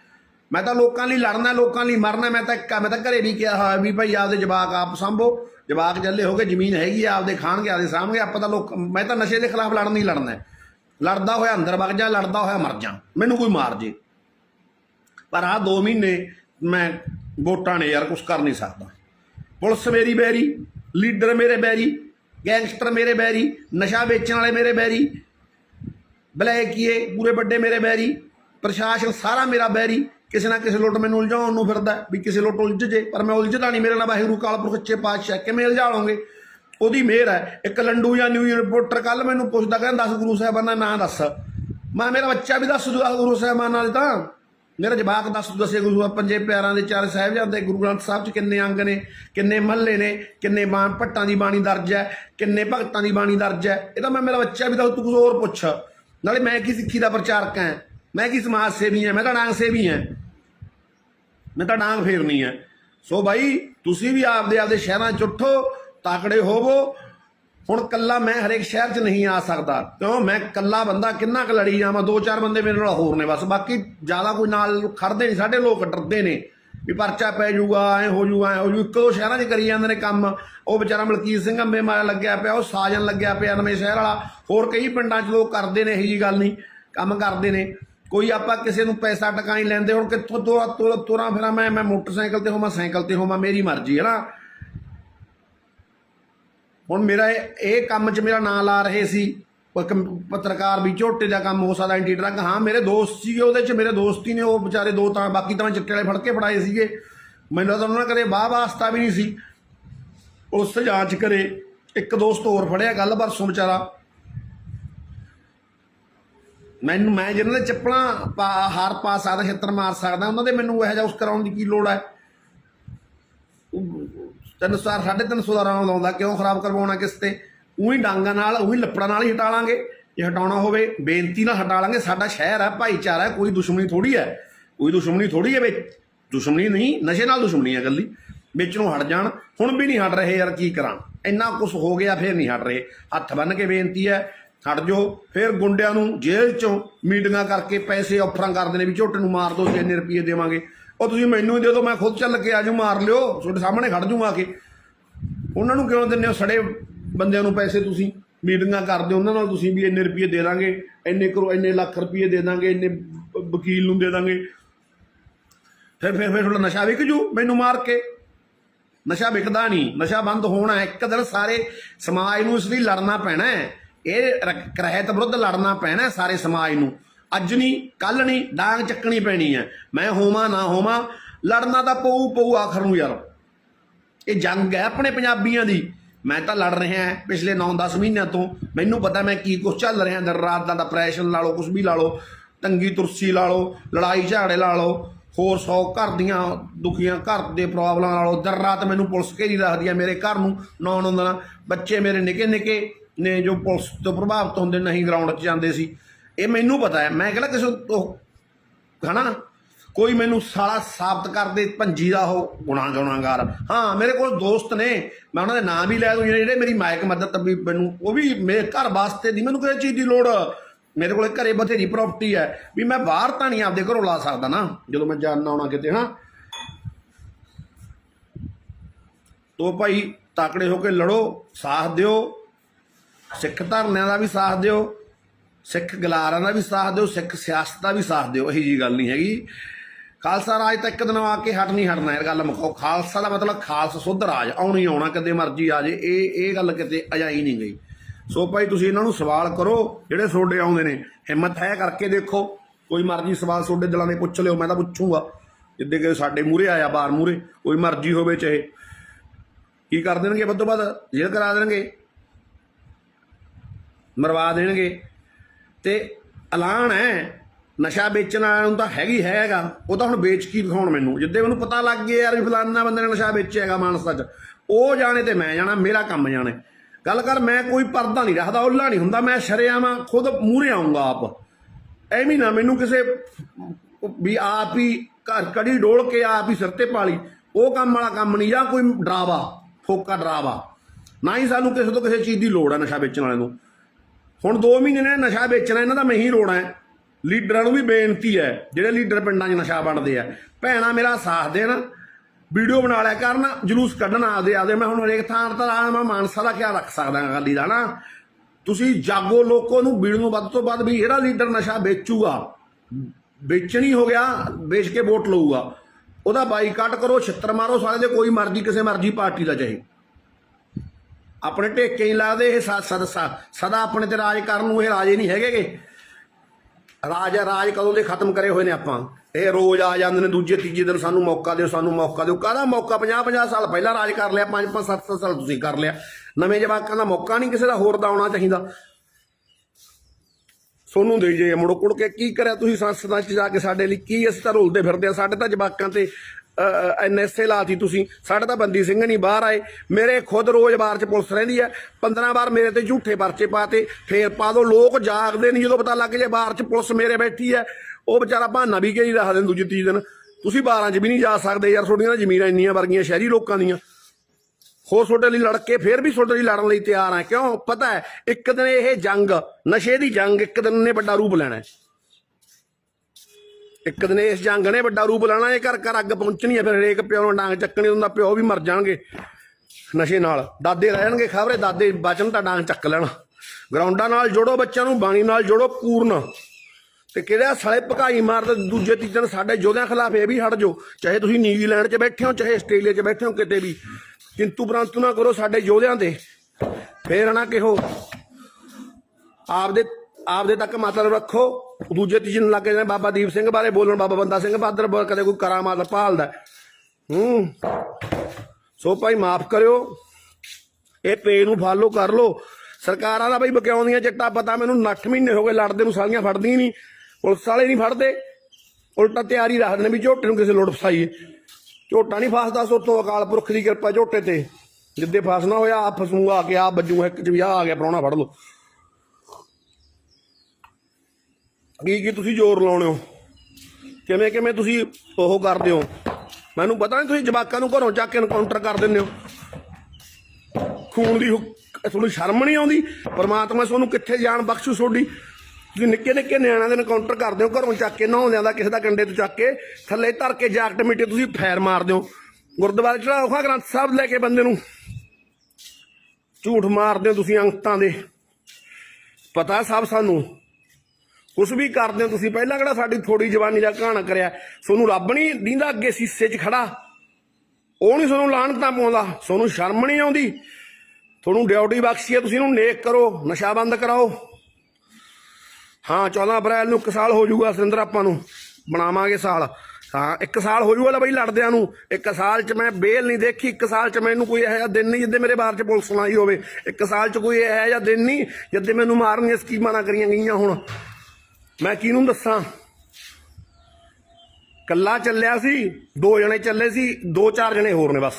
ਮੈਂ ਤਾਂ ਲੋਕਾਂ ਲਈ ਲੜਨਾ, ਲੋਕਾਂ ਲਈ ਮਰਨਾ, ਮੈਂ ਤਾਂ ਮੈਂ ਤਾਂ ਘਰੇ ਵੀ ਕਿਹਾ ਹੋਇਆ ਵੀ ਭਾਈ ਆਪਦੇ ਜਵਾਕ ਆਪ ਸੰਭੋ। ਜਵਾਕ ਜੱਲੇ ਹੋ ਗਏ ਜ਼ਮੀਨ ਹੈਗੀ ਆ, ਆਪਦੇ ਖਾਣਗੇ, ਆਪਦੇ ਸਾਹਮਣੇ ਆਪਾਂ ਤਾਂ ਲੋਕ ਮੈਂ ਤਾਂ ਨਸ਼ੇ ਦੇ ਖਿਲਾਫ ਲੜਨ ਹੀ ਲੜਨਾ ਲੜਦਾ ਹੋਇਆ ਅੰਦਰ ਵਗ ਜਾ, ਲੜਦਾ ਹੋਇਆ ਮਰ ਜਾ। ਮੈਨੂੰ ਕੋਈ ਮਾਰ ਜੇ। ਪਰ ਆਹ 2 ਮਹੀਨੇ ਮੈਂ ਵੋਟਾਂ ਨੇ ਯਾਰ ਕੁਝ ਕਰ ਨਹੀਂ ਸਕਦਾ। ਪੁਲਿਸ ਮੇਰੀ ਬੈਰੀ, ਲੀਡਰ ਮੇਰੇ ਬੈਰੀ, ਗੈਂਗਸਟਰ ਮੇਰੇ ਬੈਰੀ, ਨਸ਼ਾ ਵੇਚਣ ਵਾਲੇ ਮੇਰੇ ਬੈਰੀ, ਬਲੈਕੀਏ, ਪੂਰੇ ਵੱਡੇ ਮੇਰੇ ਬੈਰੀ, ਪ੍ਰਸ਼ਾਸਨ ਸਾਰਾ ਮੇਰਾ ਬੈਰੀ। ਕਿਸੇ ਨਾ ਕਿਸੇ ਲੁੱਟ ਮੈਨੂੰ ਉਲਝਾਉਣ ਨੂੰ ਫਿਰਦਾ ਵੀ ਕਿਸੇ ਲੁੱਟ ਉਲਝ ਜੇ, ਪਰ ਮੈਂ ਉਲਝਦਾ ਨਹੀਂ, ਮੇਰੇ ਨਾਲ ਵਾਹਿਗੁਰੂ ਕਾਲਪੁਰਖ ਸੱਚੇ ਪਾਤਸ਼ਾਹ ਕਿਵੇਂ ਉਲਝਾ ਲਓਗੇ ਉਹਦੀ ਮਿਹਰ ਹੈ, ਇੱਕ ਲੰਡੂ ਜਾਂ ਨਿਊ ਰਿਪੋਰਟਰ ਕੱਲ ਮੈਨੂੰ ਪੁੱਛਦਾ ਕਹਿੰਦਾ, ਦੱਸ ਗੁਰੂ ਸਾਹਿਬਾਨ ਦਾ ਨਾਂ ਦੱਸ। ਮੈਂ ਮੇਰਾ ਬੱਚਾ ਵੀ ਦੱਸ ਦੂਗਾ ਗੁਰੂ ਸਾਹਿਬਾਨਾਂ ਨਾਲ ਤਾਂ। ਮੇਰਾ ਜਵਾਕ ਦੱਸ ਦੂ ਦੱਸੇ ਗੁਰੂ ਸਾਹਿਬ ਪੰਜੇ ਪਿਆਰਾਂ ਦੇ ਚਾਰ ਸਾਹਿਬਜ਼ਾਦੇ, ਗੁਰੂ ਗ੍ਰੰਥ ਸਾਹਿਬ ਚ ਕਿੰਨੇ ਅੰਗ ਨੇ, ਕਿੰਨੇ ਮਹੱਲੇ ਨੇ, ਕਿੰਨੇ ਬਾਣ ਭੱਟਾਂ ਦੀ ਬਾਣੀ ਦਰਜ ਹੈ, ਕਿੰਨੇ ਭਗਤਾਂ ਦੀ ਬਾਣੀ ਦਰਜ ਹੈ? ਇਹ ਤਾਂ ਮੈਂ, ਮੇਰਾ ਬੱਚਾ ਵੀ ਦੱਸ ਤੂੰ ਕੁਝ ਹੋਰ ਪੁੱਛ। ਨਾਲੇ ਮੈਂ ਕੀ ਸਿੱਖੀ ਦਾ ਪ੍ਰਚਾਰਕ ਹਾਂ? ਮੈਂ ਕੀ ਸਮਾਜ ਸੇਵੀ ਹਾਂ? ਮੈਂ ਤਾਂ ਡਾਂਗ ਸੇਵੀ ਹਾਂ। ਮੈਂ ਤਾਂ ਡਾਂਗ ਫੇਰਨੀ ਹੈ ਸੋ ਬਾਈ, ਤੁਸੀਂ ਵੀ ਆਪਦੇ ਆਪਦੇ ਸ਼ਹਿਰਾਂ ਚ ਉੱਠੋ, ਤਾਕੜੇ ਹੋਵੋ। ਹੁਣ ਕੱਲਾ ਮੈਂ ਹਰੇਕ ਸ਼ਹਿਰ 'ਚ ਨਹੀਂ ਆ ਸਕਦਾ। ਕਿਉਂ? ਮੈਂ ਕੱਲਾ ਬੰਦਾ ਕਿੰਨਾ ਕੁ ਲੜੀ ਜਾਵਾਂ? ਦੋ ਚਾਰ ਬੰਦੇ ਮੇਰੇ ਨਾਲ ਹੋਰ ਨੇ ਬਸ। ਬਾਕੀ ਜ਼ਿਆਦਾ ਕੋਈ ਨਾਲ ਖੜਦੇ ਨਹੀਂ। ਸਾਡੇ ਲੋਕ ਡਰਦੇ ਨੇ ਵੀ ਪਰਚਾ ਪੈ ਜੂਗਾ ਐ ਹੋ ਜਾਊਗਾ, ਐ ਹੋ ਜੂ ਇੱਕ ਦੋ ਸ਼ਹਿਰਾਂ 'ਚ ਕਰੀ ਜਾਂਦੇ ਨੇ ਕੰਮ। ਉਹ ਵਿਚਾਰਾ ਮਲਕੀਤ ਸਿੰਘ ਅੰਬੇ ਮਾਰਾ ਲੱਗਿਆ ਪਿਆ, ਉਹ ਸਾਜਨ ਲੱਗਿਆ ਪਿਆ ਨਵੇਂ ਸ਼ਹਿਰ ਵਾਲਾ। ਹੋਰ ਕਈ ਪਿੰਡਾਂ 'ਚ ਲੋਕ ਕਰਦੇ ਨੇ, ਇਹੀ ਜੀ ਗੱਲ ਨਹੀਂ। ਕੰਮ ਕਰਦੇ ਨੇ। ਕੋਈ ਆਪਾਂ ਕਿਸੇ ਨੂੰ ਪੈਸਾ ਟਕਾ ਨਹੀਂ ਲੈਂਦੇ ਹੁਣ, ਕਿੱਥੋਂ ਤੁਰਾ ਤੁਰਾ ਤੁਰਾਂ ਫਿਰਾਂ, ਮੈਂ ਮੈਂ ਮੋਟਰਸਾਈਕਲ ਤੇ ਹੋਵਾਂ, ਸਾਈਕਲ ਤੇ ਹੋਵਾਂ, ਮੇਰੀ ਮਰਜ਼ੀ ਹੈ ਨਾ। ਹੁਣ ਮੇਰਾ ਇਹ ਇਹ ਕੰਮ 'ਚ ਮੇਰਾ ਨਾਂ ਲਾ ਰਹੇ ਸੀ ਇੱਕ ਪੱਤਰਕਾਰ ਵੀ ਝੋਟੇ ਦਾ ਕੰਮ ਹੋ ਸਕਦਾ ਐਂਟੀ ਡਰੱਗ ਹਾਂ, ਮੇਰੇ ਦੋਸਤ ਸੀਗੇ ਉਹਦੇ 'ਚ, ਮੇਰੇ ਦੋਸਤ ਹੀ ਨੇ, ਉਹ ਵਿਚਾਰੇ ਦੋ ਤਾਂ, ਬਾਕੀ ਤਾਂ ਮੈਂ ਚਿੱਟੇ ਵਾਲੇ ਫੜ ਕੇ ਫੜਾਏ ਸੀਗੇ। ਮੈਨੂੰ ਤਾਂ ਉਹਨਾਂ ਨੇ ਕਦੇ ਬਾਹ ਵਾਸਤਾ ਵੀ ਨਹੀਂ ਸੀ। ਉਸ ਜਾਂਚ ਕਰੇ, ਇੱਕ ਦੋਸਤ ਹੋਰ ਫੜਿਆ ਗੱਲ ਪਰਸੋਂ ਵਿਚਾਰਾ। ਮੈਨੂੰ ਮੈਂ ਜਿਹਨਾਂ ਦੇ ਚੱਪਲਾਂ ਪਾ- ਹਾਰ ਪਾ ਸਕਦਾ, ਛਿੱਤਰ ਮਾਰ ਸਕਦਾ, ਉਹਨਾਂ ਦੇ ਮੈਨੂੰ ਇਹੋ ਜਿਹਾ ਉਸ ਕਰਾਉਣ ਦੀ ਕੀ ਲੋੜ ਹੈ? ਤਿੰਨ ਸੌ, ਸਾਢੇ ਤਿੰਨ ਸੌ ਦਾ ਰਾਉਂਡ ਆਉਂਦਾ ਕਿਉਂ ਖਰਾਬ ਕਰਵਾਉਣਾ ਕਿਸ ਤੇ? ਉਹੀ ਡਾਂਗਾਂ ਨਾਲ, ਉਹੀ ਲੱਪੜਾਂ ਨਾਲ ਹੀ ਹਟਾ ਲਾਂਗੇ ਜੇ ਹਟਾਉਣਾ ਹੋਵੇ, ਬੇਨਤੀ ਨਾਲ ਹਟਾ ਲਾਂਗੇ ਸਾਡਾ ਸ਼ਹਿਰ ਹੈ, ਭਾਈਚਾਰਾ ਹੈ, ਕੋਈ ਦੁਸ਼ਮਣੀ ਥੋੜੀ ਹੈ। ਕੋਈ ਦੁਸ਼ਮਣੀ ਥੋੜੀ ਹੈ ਵਿੱਚ। ਦੁਸ਼ਮਣੀ ਨਹੀਂ, ਨਸ਼ੇ ਨਾਲ ਦੁਸ਼ਮਣੀ ਹੈ ਗੱਲੀ ਵਿੱਚ ਨੂੰ ਹਟ ਜਾਣ, ਹੁਣ ਵੀ ਨਹੀਂ ਹਟ ਰਹੇ ਯਾਰ, ਕੀ ਕਰਾਂ? ਇੰਨਾ ਕੁਝ ਹੋ ਗਿਆ, ਫੇਰ ਨਹੀਂ ਹਟ ਰਹੇ। ਹੱਥ ਬੰਨ ਕੇ ਬੇਨਤੀ ਹੈ ਖੜ ਜੋ ਫਿਰ ਗੁੰਡਿਆਂ ਨੂੰ ਜੇਲ੍ਹ ਚੋਂ ਮੀਟਿੰਗਾਂ ਕਰਕੇ ਪੈਸੇ ਆਫਰਾਂ ਕਰਦੇ ਨੇ ਵੀ ਝੋਟੇ ਨੂੰ ਮਾਰ ਦਿਓ, ਜਿੰਨੇ ਰੁਪਏ ਦੇਵਾਂਗੇ। ਉਹ ਤੁਸੀਂ ਮੈਨੂੰ ਹੀ ਦੇ ਦਿਓ, ਮੈਂ ਖੁਦ ਚੱਲ ਕੇ ਆਜੂ ਮਾਰ ਲਿਓ, ਤੁਹਾਡੇ ਸਾਹਮਣੇ ਖੜ ਜੂ ਆ ਕੇ। ਉਹਨਾਂ ਨੂੰ ਕਿਉਂ ਦਿੰਦੇ ਹੋ? ਸੜੇ ਬੰਦਿਆਂ ਨੂੰ ਪੈਸੇ ਤੁਸੀਂ। ਮੀਟਿੰਗਾਂ ਕਰਦੇ ਹੋ ਉਹਨਾਂ ਨਾਲ ਤੁਸੀਂ ਵੀ ਇੰਨੇ ਰੁਪਏ ਦੇ ਦਾਂਗੇ, ਇੰਨੇ ਕਰੋ, ਇੰਨੇ ਲੱਖ ਰੁਪਏ ਦੇ ਦਾਂਗੇ, ਇੰਨੇ ਵਕੀਲ ਨੂੰ ਦੇ ਦਾਂਗੇ। ਫਿਰ ਫਿਰ ਫਿਰ ਤੁਹਾਡਾ ਨਸ਼ਾ ਵਿਕ ਜੂ, ਮੈਨੂੰ ਮਾਰ ਕੇ। ਨਸ਼ਾ ਵਿਕਦਾ ਨਹੀਂ, ਨਸ਼ਾ ਬੰਦ ਹੋਣਾ ਇੱਕ ਦਿਨ ਸਾਰੇ ਸਮਾਜ ਨੂੰ ਇਸ ਲਈ ਲੜਨਾ ਪੈਣਾ ਹੈ। ਇਹ ਰ- ਰਹਿਤ ਵਿਰੁੱਧ ਲੜਨਾ ਪੈਣਾ ਸਾਰੇ ਸਮਾਜ ਨੂੰ। ਅੱਜ ਨਹੀਂ ਕੱਲ ਨਹੀਂ, ਡਾਂਗ ਚੱਕਣੀ ਪੈਣੀ ਹੈ। ਮੈਂ ਹੋਵਾਂ, ਨਾ ਹੋਵਾਂ, ਲੜਨਾ ਤਾਂ ਪਊ ਪਊ ਆਖਰ ਨੂੰ ਯਾਰ। ਇਹ ਜੰਗ ਹੈ ਆਪਣੇ ਪੰਜਾਬੀਆਂ ਦੀ। ਮੈਂ ਤਾਂ ਲੜ ਰਿਹਾ ਪਿਛਲੇ 9-10 ਮਹੀਨਿਆਂ ਤੋਂ। ਮੈਨੂੰ ਪਤਾ ਮੈਂ ਕੀ ਕੁਝ ਚੱਲ ਰਿਹਾ ਦਰ ਰਾਤ ਦਾ ਡਿਪਰੈਸ਼ਨ ਲਾ ਲਓ ਕੁਝ ਵੀ ਲਾ ਲਓ। ਤੰਗੀ ਤੁਰਸੀ ਲਾ ਲਓ, ਲੜਾਈ ਝਾੜੇ ਲਾ ਲਓ। ਹੋਰ ਸੌ ਘਰ ਦੀਆਂ ਦੁਖੀਆਂ, ਘਰ ਦੇ ਪ੍ਰੋਬਲਮਾਂ ਲਾ ਲਓ। ਦਰ ਰਾਤ ਮੈਨੂੰ ਪੁਲਿਸ ਘੇਰੀ ਰੱਖਦੀ ਹੈ ਮੇਰੇ ਘਰ ਨੂੰ ਨੌ ਨੌ ਬੱਚੇ ਮੇਰੇ ਨਿੱਕੇ ਨਿੱਕੇ ਨੇ ਜੋ ਪੁਲਿਸ ਤੋਂ ਪ੍ਰਭਾਵਿਤ ਹੁੰਦੇ ਨਹੀਂ ਗਰਾਊਂਡ 'ਚ ਜਾਂਦੇ ਸੀ। ਇਹ ਮੈਨੂੰ ਪਤਾ ਹੈ। ਮੈਂ ਕਹਿੰਦਾ ਕਿਸੇ ਉਹ ਹਨਾ? ਕੋਈ ਮੈਨੂੰ ਸਾਲਾ ਸਾਬਤ ਕਰਦੇ ਭੰਜੀ ਦਾ ਉਹ ਗੁਣਾ ਗੁਨਾਹਗਾਰ। ਹਾਂ, ਮੇਰੇ ਕੋਲ ਦੋਸਤ ਨੇ। ਮੈਂ ਉਹਨਾਂ ਦੇ ਨਾਮ ਵੀ ਲੈ ਦੂੰ। ਜਿਹੜੇ ਮੇਰੀ ਮਾਇਕ ਮਦਦ ਵੀ ਮੈਨੂੰ, ਉਹ ਵੀ ਮੇਰੇ ਘਰ ਵਾਸਤੇ ਨਹੀਂ, ਮੈਨੂੰ ਕਿਸੇ ਚੀਜ਼ ਦੀ ਲੋੜ। ਮੇਰੇ ਕੋਲ ਘਰੇ ਬਥੇਰੀ ਪ੍ਰਾਪਰਟੀ ਹੈ। ਵੀ ਮੈਂ ਬਾਹਰ ਤਾਂ ਨਹੀਂ ਆਪਦੇ ਘਰੋਂ ਲਾ ਸਕਦਾ ਨਾ, ਜਦੋਂ ਮੈਂ ਜਾਣਾ ਆਉਣਾ ਕਿਤੇ ਹਾਂ ਤੋ ਭਾਈ, ਤਾਕੜੇ ਹੋ ਕੇ ਲੜੋ, ਸਾਥ ਦਿਓ। ਸਿੱਖ ਧਰਨਿਆਂ ਦਾ ਵੀ ਸਾਥ ਦਿਓ, ਸਿੱਖ ਗਲਾਰਾਂ ਦਾ ਵੀ ਸਾਥ ਦਿਓ, ਸਿੱਖ ਸਿਆਸਤ ਦਾ ਵੀ ਸਾਥ ਦਿਓ, ਇਹੀ ਜੀ ਗੱਲ ਨਹੀਂ ਹੈਗੀ। ਖਾਲਸਾ ਰਾਜ ਤਾਂ ਇੱਕ ਦਿਨ ਆ ਕੇ ਹਟ ਨਹੀਂ ਹਟਣਾ ਯਾਰ ਗੱਲ ਮੁਕਾਓ ਖਾਲਸਾ ਦਾ ਮਤਲਬ ਖਾਲਸ ਸੁੱਧ ਰਾਜ ਆਉਣੀ ਆਉਣਾ, ਕਦੇ ਮਰਜ਼ੀ ਆ ਜੇ ਇਹ ਇਹ ਗੱਲ ਕਿਤੇ ਅਜਾਈ ਨਹੀਂ ਗਈ। ਸੋ ਭਾਈ ਤੁਸੀਂ ਇਹਨਾਂ ਨੂੰ ਸਵਾਲ ਕਰੋ, ਜਿਹੜੇ ਤੁਹਾਡੇ ਆਉਂਦੇ ਨੇ, ਹਿੰਮਤ ਹੈ ਕਰਕੇ ਦੇਖੋ। ਕੋਈ ਮਰਜ਼ੀ ਸਵਾਲ ਤੁਹਾਡੇ ਦਿਲਾਂ ਦੇ ਪੁੱਛ ਲਿਓ, ਮੈਂ ਤਾਂ ਪੁੱਛੂੰਗਾ। ਜਿੱਦੇ ਕਿ ਸਾਡੇ ਮੂਹਰੇ ਆਇਆ ਬਾਰ ਮੂਹਰੇ, ਕੋਈ ਮਰਜ਼ੀ ਹੋਵੇ ਚਾਹੇ। ਕੀ ਕਰ ਦੇਣਗੇ ਵੱਧ ਤੋਂ ਵੱਧ? ਜੇਲ੍ਹ ਕਰਾ ਦੇਣਗੇ। ਮਰਵਾ ਦੇਣਗੇ। ਤੇ ਐਲਾਨ ਹੈ, ਨਸ਼ਾ ਵੇਚਣ ਵਾਲਿਆਂ ਨੂੰ ਤਾਂ ਹੈਗੀ ਹੈਗਾ। ਉਹ ਤਾਂ ਹੁਣ ਵੇਚ ਕੀ ਦਿਖਾਉਣ ਮੈਨੂੰ? ਜਿੱਦੇ ਮੈਨੂੰ ਪਤਾ ਲੱਗ ਗਿਆ ਯਾਰ ਵੀ ਫਲਾਨਾ ਬੰਦੇ ਨੇ ਨਸ਼ਾ ਵੇਚਿਆ ਹੈਗਾ ਮਾਨਸਾ 'ਚ। ਉਹ ਜਾਣੇ ਤੇ ਮੈਂ ਜਾਣਾ, ਮੇਰਾ ਕੰਮ ਜਾਣੇ। ਗੱਲ ਕਰ, ਮੈਂ ਕੋਈ ਪਰਦਾ ਨਹੀਂ ਰੱਖਦਾ, ਉੱਲਾ ਨਹੀਂ ਹੁੰਦਾ। ਮੈਂ ਸ਼ਰਿਆਵਾਂ ਖੁਦ ਮੂਹਰੇ ਆਉਂਗਾ ਆਪ। ਐਵੇਂ ਨਾ ਮੈਨੂੰ ਕਿਸੇ ਵੀ ਆਪ ਹੀ ਘਰ ਕੜੀ ਡੋਲ ਕੇ ਆਪ ਹੀ ਸਿਰ ਤੇ ਪਾਲੀ ਉਹ ਕੰਮ ਵਾਲਾ ਕੰਮ ਨਹੀਂ, ਜਾਂ ਕੋਈ ਡਰਾਵਾ, ਫੋਕਾ ਡਰਾਵਾ। ਨਾ ਹੀ ਸਾਨੂੰ ਕਿਸੇ ਤੋਂ ਕਿਸੇ ਚੀਜ਼ ਦੀ ਲੋੜ ਹੈ ਨਸ਼ਾ ਵੇਚਣ ਵਾਲੇ ਨੂੰ। ਹੁਣ 2 ਮਹੀਨੇ ਨੇ ਨਸ਼ਾ ਵੇਚਣਾ, ਇਹਨਾਂ ਦਾ ਮੈਂ ਹੀ ਰੋਣਾ ਹੈ। ਲੀਡਰਾਂ ਨੂੰ ਵੀ ਬੇਨਤੀ ਹੈ, ਜਿਹੜੇ ਲੀਡਰ ਪਿੰਡਾਂ 'ਚ ਨਸ਼ਾ ਵੰਡਦੇ ਆ। ਭੈਣਾ ਮੇਰਾ ਸਾਥ ਦੇਣ, ਵੀਡੀਓ ਬਣਾ ਲਿਆ ਕਰਨ, ਜਲੂਸ ਕੱਢਣ ਆਦੇ ਆਦੇ ਮੈਂ ਹੁਣ ਹਰੇਕ ਥਾਂ ਤਾਂ ਆ ਮੈਂ ਮਾਨਸਾ ਦਾ ਖਿਆਲ ਰੱਖ ਸਕਦਾ ਗਾਲੀ ਦਾ ਨਾ। ਤੁਸੀਂ ਜਾਗੋ ਲੋਕੋ ਨੂੰ, ਵੀਡੀਓ ਨੂੰ ਵੱਧ ਤੋਂ ਵੱਧ ਵੀ ਜਿਹੜਾ ਲੀਡਰ ਨਸ਼ਾ ਵੇਚੂਗਾ, ਵੇਚਣੀ ਹੋ ਗਿਆ, ਵੇਚ ਕੇ ਵੋਟ ਲਊਗਾ। ਉਹਦਾ ਬਾਈਕਾਟ ਕਰੋ, ਛਿੱਤਰ ਮਾਰੋ ਸਾਰੇ ਦੇ ਕੋਈ ਮਰਜ਼ੀ, ਕਿਸੇ ਮਰਜ਼ੀ ਪਾਰਟੀ ਦਾ ਚਾਹੇ। ਆਪਣੇ ਢੇਕੇ ਹੀ ਲਾਦੇ ਇਹ ਸ- ਸਦਾ ਆਪਣੇ ਤੇ ਰਾਜ ਕਰਨ ਨੂੰ ਇਹ ਰਾਜੇ ਨਹੀਂ ਹੈਗੇਗੇ। ਰਾਜ ਰਾਜ ਕਦੋਂ ਦੇ ਖਤਮ ਕਰੇ ਹੋਏ ਨੇ ਆਪਾਂ? ਇਹ ਰੋਜ਼ ਆ ਜਾਂਦੇ ਨੇ, ਦੂਜੇ, ਤੀਜੇ ਦਿਨ ਸਾਨੂੰ ਮੌਕਾ ਦਿਓ, ਸਾਨੂੰ ਮੌਕਾ ਦਿਓ। ਕਾਹਦਾ ਮੌਕਾ? 50 50 ਸਾਲ ਪਹਿਲਾਂ ਰਾਜ ਕਰ ਲਿਆ 5 5 7 7 ਸਾਲ ਤੁਸੀਂ ਕਰ ਲਿਆ। ਨਵੇਂ ਜਵਾਕਾਂ ਦਾ ਮੌਕਾ ਨਹੀਂ ਕਿਸੇ ਦਾ ਹੋਰ ਦਾ ਆਉਣਾ ਚਾਹੀਦਾ। ਸੋਨੂੰ ਦੇ ਜੇ ਮੁੜ ਕੁੜ ਕੇ ਕੀ ਕਰਿਆ ਤੁਸੀਂ ਸੰਸਦਾਂ 'ਚ ਜਾ ਕੇ ਸਾਡੇ ਲਈ ਕੀ ਅਸੀਂ ਤਾਂ ਰੁਲਦੇ ਫਿਰਦੇ ਆ, ਸਾਡੇ ਤਾਂ ਜਵਾਕਾਂ ਤੇ ਐਨਐਸਏ ਲਾਤੀ ਤੁਸੀਂ। ਸਾਡੇ ਤਾਂ ਬੰਦੀ ਸਿੰਘ ਨਹੀਂ, ਬਾਹਰ ਆਏ। ਮੇਰੇ ਖੁਦ ਰੋਜ਼ ਬਾਰ 'ਚ ਪੁਲਿਸ ਰਹਿੰਦੀ ਹੈ 15 ਵਾਰ ਮੇਰੇ ਤੇ ਝੂਠੇ ਪਰਚੇ ਪਾਤੇ। ਫੇਰ ਪਾ ਦੋ, ਲੋਕ ਜਾਗਦੇ ਨਹੀਂ ਜਦੋਂ ਪਤਾ ਲੱਗ ਜੇ ਬਾਹਰ 'ਚ ਪੁਲਿਸ ਮੇਰੇ ਬੈਠੀ ਹੈ ਉਹ ਵਿਚਾਰਾ ਬਹਾਨਾ ਵੀ ਕਹੀ ਰੱਖਦੇ ਨੇ ਦੂਜੇ ਤੀਜੇ ਦਿਨ। ਤੁਸੀਂ ਬਾਰਾਂ 'ਚ ਵੀ ਨਹੀਂ ਜਾ ਸਕਦੇ ਯਾਰ, ਤੁਹਾਡੀਆਂ ਤਾਂ ਜ਼ਮੀਨਾਂ ਇੰਨੀਆਂ ਵਰਗੀਆਂ ਸ਼ਹਿਰੀ ਲੋਕਾਂ ਦੀਆਂ। ਹੋਰ ਤੁਹਾਡੇ ਲਈ ਲੜ ਕੇ ਫਿਰ ਵੀ ਤੁਹਾਡੇ ਲਈ ਲੜਨ ਲਈ ਤਿਆਰ ਆ। ਕਿਉਂ? ਪਤਾ ਹੈ, ਇੱਕ ਦਿਨ ਇਹ ਜੰਗ, ਨਸ਼ੇ ਦੀ ਜੰਗ, ਇੱਕ ਦਿਨ ਨੇ ਵੱਡਾ ਰੂਪ ਲੈਣਾ ਹੈ। ਇੱਕ ਦਿਨ ਇਸ ਜੰਗ ਨੇ ਵੱਡਾ ਰੂਪ ਲੈਣਾ, ਇਹ ਘਰ ਘਰ ਅੱਗ ਪਹੁੰਚਣੀ ਹੈ ਫਿਰ ਹਰੇਕ ਪਿਓ ਨੂੰ ਡਾਂਗ ਚੱਕਣੀ ਹੁੰਦਾ ਪਿਓ ਵੀ ਮਰ ਜਾਣਗੇ ਨਸ਼ੇ ਨਾਲ। ਦਾਦੇ ਰਹਿਣਗੇ ਖਬਰੇ, ਦਾਦੇ ਬਚਨ ਤਾਂ ਡਾਂਗ ਚੱਕ ਲੈਣ। ਗਰਾਊਂਡਾਂ ਨਾਲ ਜੋੜੋ ਬੱਚਿਆਂ ਨੂੰ, ਬਾਣੀ ਨਾਲ ਜੋੜੋ ਪੂਰਨ। ਤੇ ਕਿਹੜਾ ਸਾਲੇ ਭਕਾਈ ਮਾਰਦੇ, ਦੂਜੇ ਤੀਜੇ ਦਿਨ ਸਾਡੇ ਯੋਧਿਆਂ ਖਿਲਾਫ ਇਹ ਵੀ ਹਟ ਜਾਓ। ਚਾਹੇ ਤੁਸੀਂ ਨਿਊਜ਼ੀਲੈਂਡ 'ਚ ਬੈਠੇ ਹੋ, ਚਾਹੇ ਆਸਟ੍ਰੇਲੀਆ 'ਚ ਬੈਠੇ ਹੋ, ਕਿਤੇ ਵੀ ਕਿੰਤੂ ਪ੍ਰੰਤੂ ਨਾ ਕਰੋ ਸਾਡੇ ਯੋਧਿਆਂ ਦੇ। ਫੇਰ ਨਾ ਕਿਹੋ, ਆਪਦੇ ਆਪਦੇ ਤੱਕ ਮਤਲਬ ਰੱਖੋ। ਦੂਜੇ ਤੀਜੇ ਨੂੰ ਲੱਗੇ ਜਾਂਦੇ ਬਾਬਾ ਦੀਪ ਸਿੰਘ ਬਾਰੇ ਬੋਲਣ, ਬਾਬਾ ਬੰਦਾ ਸਿੰਘ ਬਹਾਦਰ ਕਦੇ ਕੋਈ ਕਰਾਮਾਤ ਭਾਲਦਾ ਹੂੰ। ਸੋ ਭਾਈ ਮਾਫ ਕਰਿਓ। ਇਹ ਪੇ ਨੂੰ ਫਾਲੋ ਕਰ ਲਓ। ਸਰਕਾਰਾਂ ਦਾ ਬਈ ਬਕਿਆਉਂਦੀਆਂ ਚਿੱਟਾ ਪਤਾ ਮੈਨੂੰ 8 ਮਹੀਨੇ ਹੋ ਗਏ, ਲੜਦੇ ਨੂੰ ਸਾਲੀਆਂ ਫੜਦੀਆਂ ਹੀ ਨਹੀਂ। ਪੁਲਿਸ ਵਾਲੇ ਨਹੀਂ ਫੜਦੇ। ਉਲਟਾ ਤਿਆਰੀ ਰੱਖਦੇ ਨੇ ਵੀ ਝੋਟੇ ਨੂੰ ਕਿਸੇ ਲੋੜ ਫਸਾਈਏ। ਝੋਟਾ ਨਹੀਂ ਫਸਦਾ ਸੋ ਸੋਤੋਂ ਅਕਾਲ ਪੁਰਖ ਦੀ ਕਿਰਪਾ ਝੋਟੇ ਤੇ। ਜਿੱਦੇ ਫਸਣਾ ਹੋਇਆ ਆ ਫਸੂਗਾ ਆ ਕੇ ਆ ਵੱਜੂ ਇੱਕ ਚ ਵੀ ਆ ਆ ਗਿਆ, ਪ੍ਰਾਹੁਣਾ ਫੜ ਲਓ। ਕੀ ਕੀ ਤੁਸੀਂ ਜ਼ੋਰ ਲਾਉਣੇ ਹੋ? ਕਿਵੇਂ ਕਿਵੇਂ ਤੁਸੀਂ ਉਹ ਕਰਦੇ ਹੋ? ਮੈਨੂੰ ਪਤਾ ਨਹੀਂ ਤੁਸੀਂ ਜਵਾਕਾਂ ਨੂੰ ਘਰੋਂ ਚੱਕ ਕੇ ਐਨਕਾਊਂਟਰ ਕਰ ਦਿੰਦੇ ਹੋ। ਖੂਨ ਦੀ ਹੁ- ਤੁਹਾਨੂੰ ਸ਼ਰਮ ਨਹੀਂ ਆਉਂਦੀ? ਪਰਮਾਤਮਾ ਤੁਹਾਨੂੰ ਕਿੱਥੇ ਜਾਣ ਬਖਸ਼ੂ ਤੁਹਾਡੀ? ਤੁਸੀਂ ਨਿੱਕੇ ਨਿੱਕੇ ਨਿਆਣਿਆਂ ਦੇ ਐਨਕਾਊਂਟਰ ਕਰਦੇ ਹੋ, ਘਰੋਂ ਚੱਕ ਕੇ, ਨਹਾਉਂਦਿਆਂ ਦਾ ਕਿਸੇ ਦਾ ਕੰਡੇ ਤੋਂ ਚੱਕ ਕੇ, ਥੱਲੇ ਧਰ ਕੇ ਜਾਕਟ ਮਿੱਟੇ ਤੁਸੀਂ ਫੈਰ ਮਾਰਦੇ ਹੋ। ਗੁਰਦੁਆਰੇ ਚੜਾ ਔਖਾ ਗ੍ਰੰਥ ਸਾਹਿਬ ਲੈ ਕੇ ਬੰਦੇ ਨੂੰ। ਝੂਠ ਮਾਰਦੇ ਹੋ ਤੁਸੀਂ ਅੰਗਤਾਂ ਦੇ। ਪਤਾ ਸਭ ਸਾਨੂੰ। ਕੁਛ ਵੀ ਕਰਦੇ ਹੋ ਤੁਸੀਂ। ਪਹਿਲਾਂ ਕਿਹੜਾ ਸਾਡੀ ਥੋੜੀ ਜਵਾਨੀ ਦਾ ਕਹਾਣਾ ਕਰਿਆ? ਤੁਹਾਨੂੰ ਰੱਬ ਨਹੀਂ ਦੀਂਦਾ ਅੱਗੇ ਸੀਸੇ 'ਚ ਖੜਾ। ਉਹ ਨਹੀਂ ਤੁਹਾਨੂੰ ਲਾਹਣਤਾਂ ਪਾਉਂਦਾ। ਤੁਹਾਨੂੰ ਸ਼ਰਮ ਨਹੀਂ ਆਉਂਦੀ। ਤੁਹਾਨੂੰ ਡਿਊਟੀ ਬਖਸ਼ੀ ਹੈ, ਤੁਸੀਂ ਇਹਨੂੰ ਨੇਕ ਕਰੋ, ਨਸ਼ਾ ਬੰਦ ਕਰਾਓ। ਹਾਂ 14 ਅਪ੍ਰੈਲ ਨੂੰ ਇੱਕ ਸਾਲ ਹੋ ਜਾਊਗਾ ਸੁਰਿੰਦਰ ਆਪਾਂ ਨੂੰ। ਬਣਾਵਾਂਗੇ ਸਾਲ। ਹਾਂ, ਇੱਕ ਸਾਲ ਹੋ ਜਾਊਗਾ ਲੈ ਬਈ ਲੜਦਿਆਂ ਨੂੰ। ਇੱਕ ਸਾਲ 'ਚ ਮੈਂ ਬੇਲ ਨਹੀਂ ਦੇਖੀ, ਇੱਕ ਸਾਲ 'ਚ ਮੈਨੂੰ ਕੋਈ ਇਹੋ ਜਿਹਾ ਦਿਨ ਨਹੀਂ ਜਿੱਦੇ ਮੇਰੇ ਬਾਹਰ 'ਚ ਪੁਲਿਸ ਨਾ ਆਈ ਹੋਵੇ। ਇੱਕ ਸਾਲ 'ਚ ਕੋਈ ਇਹੋ ਜਿਹਾ ਦਿਨ ਨਹੀਂ ਜਿੱਦੇ ਮੈਨੂੰ ਮਾਰਨੀਆਂ ਸਕੀਮਾਂ ਨਾ ਕਰੀਆਂ ਗਈਆਂ ਹੁਣ। ਮੈਂ ਕਿਹਨੂੰ ਦੱਸਾਂ? ਕੱਲਾ ਚੱਲਿਆ ਸੀ, ਦੋ ਜਣੇ ਚੱਲੇ ਸੀ, ਦੋ ਚਾਰ ਜਣੇ ਹੋਰ ਨੇ ਬਸ।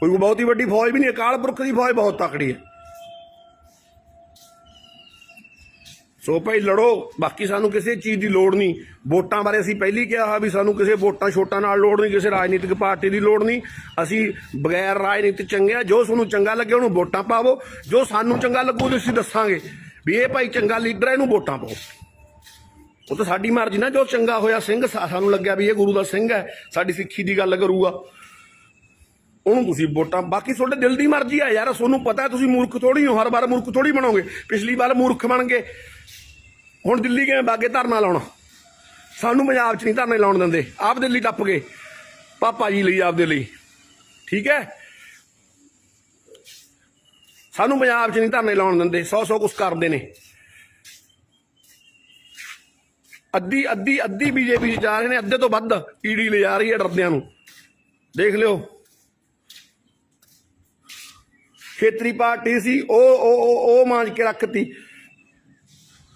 ਕੋਈ ਬਹੁਤ ਹੀ ਵੱਡੀ ਫੌਜ ਵੀ ਨਹੀਂ ਅਕਾਲ ਪੁਰਖ ਦੀ ਫੌਜ ਬਹੁਤ ਤਕੜੀ ਹੈ। ਸੋ ਭਾਈ ਲੜੋ, ਬਾਕੀ ਸਾਨੂੰ ਕਿਸੇ ਚੀਜ਼ ਦੀ ਲੋੜ ਨਹੀਂ। ਵੋਟਾਂ ਬਾਰੇ ਅਸੀਂ ਪਹਿਲੀ ਕਿਹਾ ਹੋਇਆ ਵੀ ਸਾਨੂੰ ਕਿਸੇ ਵੋਟਾਂ ਛੋਟਾਂ ਨਾਲ ਲੋੜ ਨਹੀਂ, ਕਿਸੇ ਰਾਜਨੀਤਿਕ ਪਾਰਟੀ ਦੀ ਲੋੜ ਨਹੀਂ। ਅਸੀਂ ਬਗੈਰ ਰਾਜਨੀਤਿਕ ਚੰਗੇ ਆ, ਜੋ ਤੁਹਾਨੂੰ ਚੰਗਾ ਲੱਗੇ ਉਹਨੂੰ ਵੋਟਾਂ ਪਾਵੋ, ਜੋ ਸਾਨੂੰ ਚੰਗਾ ਲੱਗੂ ਉਹ ਅਸੀਂ ਦੱਸਾਂਗੇ। ਵੀ ਇਹ ਭਾਈ ਚੰਗਾ ਲੀਡਰ ਹੈ, ਇਹਨੂੰ ਵੋਟਾਂ ਪਾਓ। ਉਹ ਤਾਂ ਸਾਡੀ ਮਰਜ਼ੀ ਨਾ, ਜੋ ਚੰਗਾ ਹੋਇਆ ਸਿੰਘ, ਸਾ- ਸਾਨੂੰ ਲੱਗਿਆ ਵੀ ਇਹ ਗੁਰੂ ਦਾ ਸਿੰਘ ਹੈ, ਸਾਡੀ ਸਿੱਖੀ ਦੀ ਗੱਲ ਕਰੂਗਾ। ਉਹਨੂੰ ਤੁਸੀਂ ਵੋਟਾਂ, ਬਾਕੀ ਤੁਹਾਡੇ ਦਿਲ ਦੀ ਮਰਜ਼ੀ ਆ ਯਾਰ, ਤੁਹਾਨੂੰ ਪਤਾ ਤੁਸੀਂ ਮੂਰਖ ਥੋੜੀ ਹੋ, ਹਰ ਵਾਰ ਮੂਰਖ ਥੋੜੀ ਬਣੋਗੇ। ਪਿਛਲੀ ਵਾਰ ਮੂਰਖ ਬਣ ਗਏ। ਹੁਣ ਦਿੱਲੀ ਕਿਵੇਂ ਬਾਗੇ ਧਰਨਾ ਲਾਉਣਾ? ਸਾਨੂੰ ਪੰਜਾਬ 'ਚ ਨਹੀਂ ਧਰਨੇ ਲਾਉਣ ਦਿੰਦੇ। ਆਪ ਦਿੱਲੀ ਟੱਪ ਗਏ। ਪਾਪਾ ਜੀ ਲਈ ਆਪਦੇ ਲਈ। ਠੀਕ ਹੈ? ਸਾਨੂੰ ਪੰਜਾਬ 'ਚ ਨਹੀਂ ਧਰਨੇ ਲਾਉਣ ਦਿੰਦੇ। ਸੌ ਸੌ ਕੁਛ ਕਰਦੇ ਨੇ। ਅੱਧੀ ਅੱਧੀ ਅੱਧੀ ਬੀਜੇਪੀ 'ਚ ਜਾ ਰਹੇ ਨੇ, ਅੱਧੇ ਤੋਂ ਵੱਧ ਈਡੀ ਲੈ ਜਾ ਰਹੀ ਹੈ ਡਰਦਿਆਂ ਨੂੰ। ਦੇਖ ਲਿਓ। ਖੇਤਰੀ ਪਾਰਟੀ ਸੀ, ਉਹ ਉਹ, ਉਹ- ਉਹ ਮਾਂਜ ਕੇ ਰੱਖਤੀ।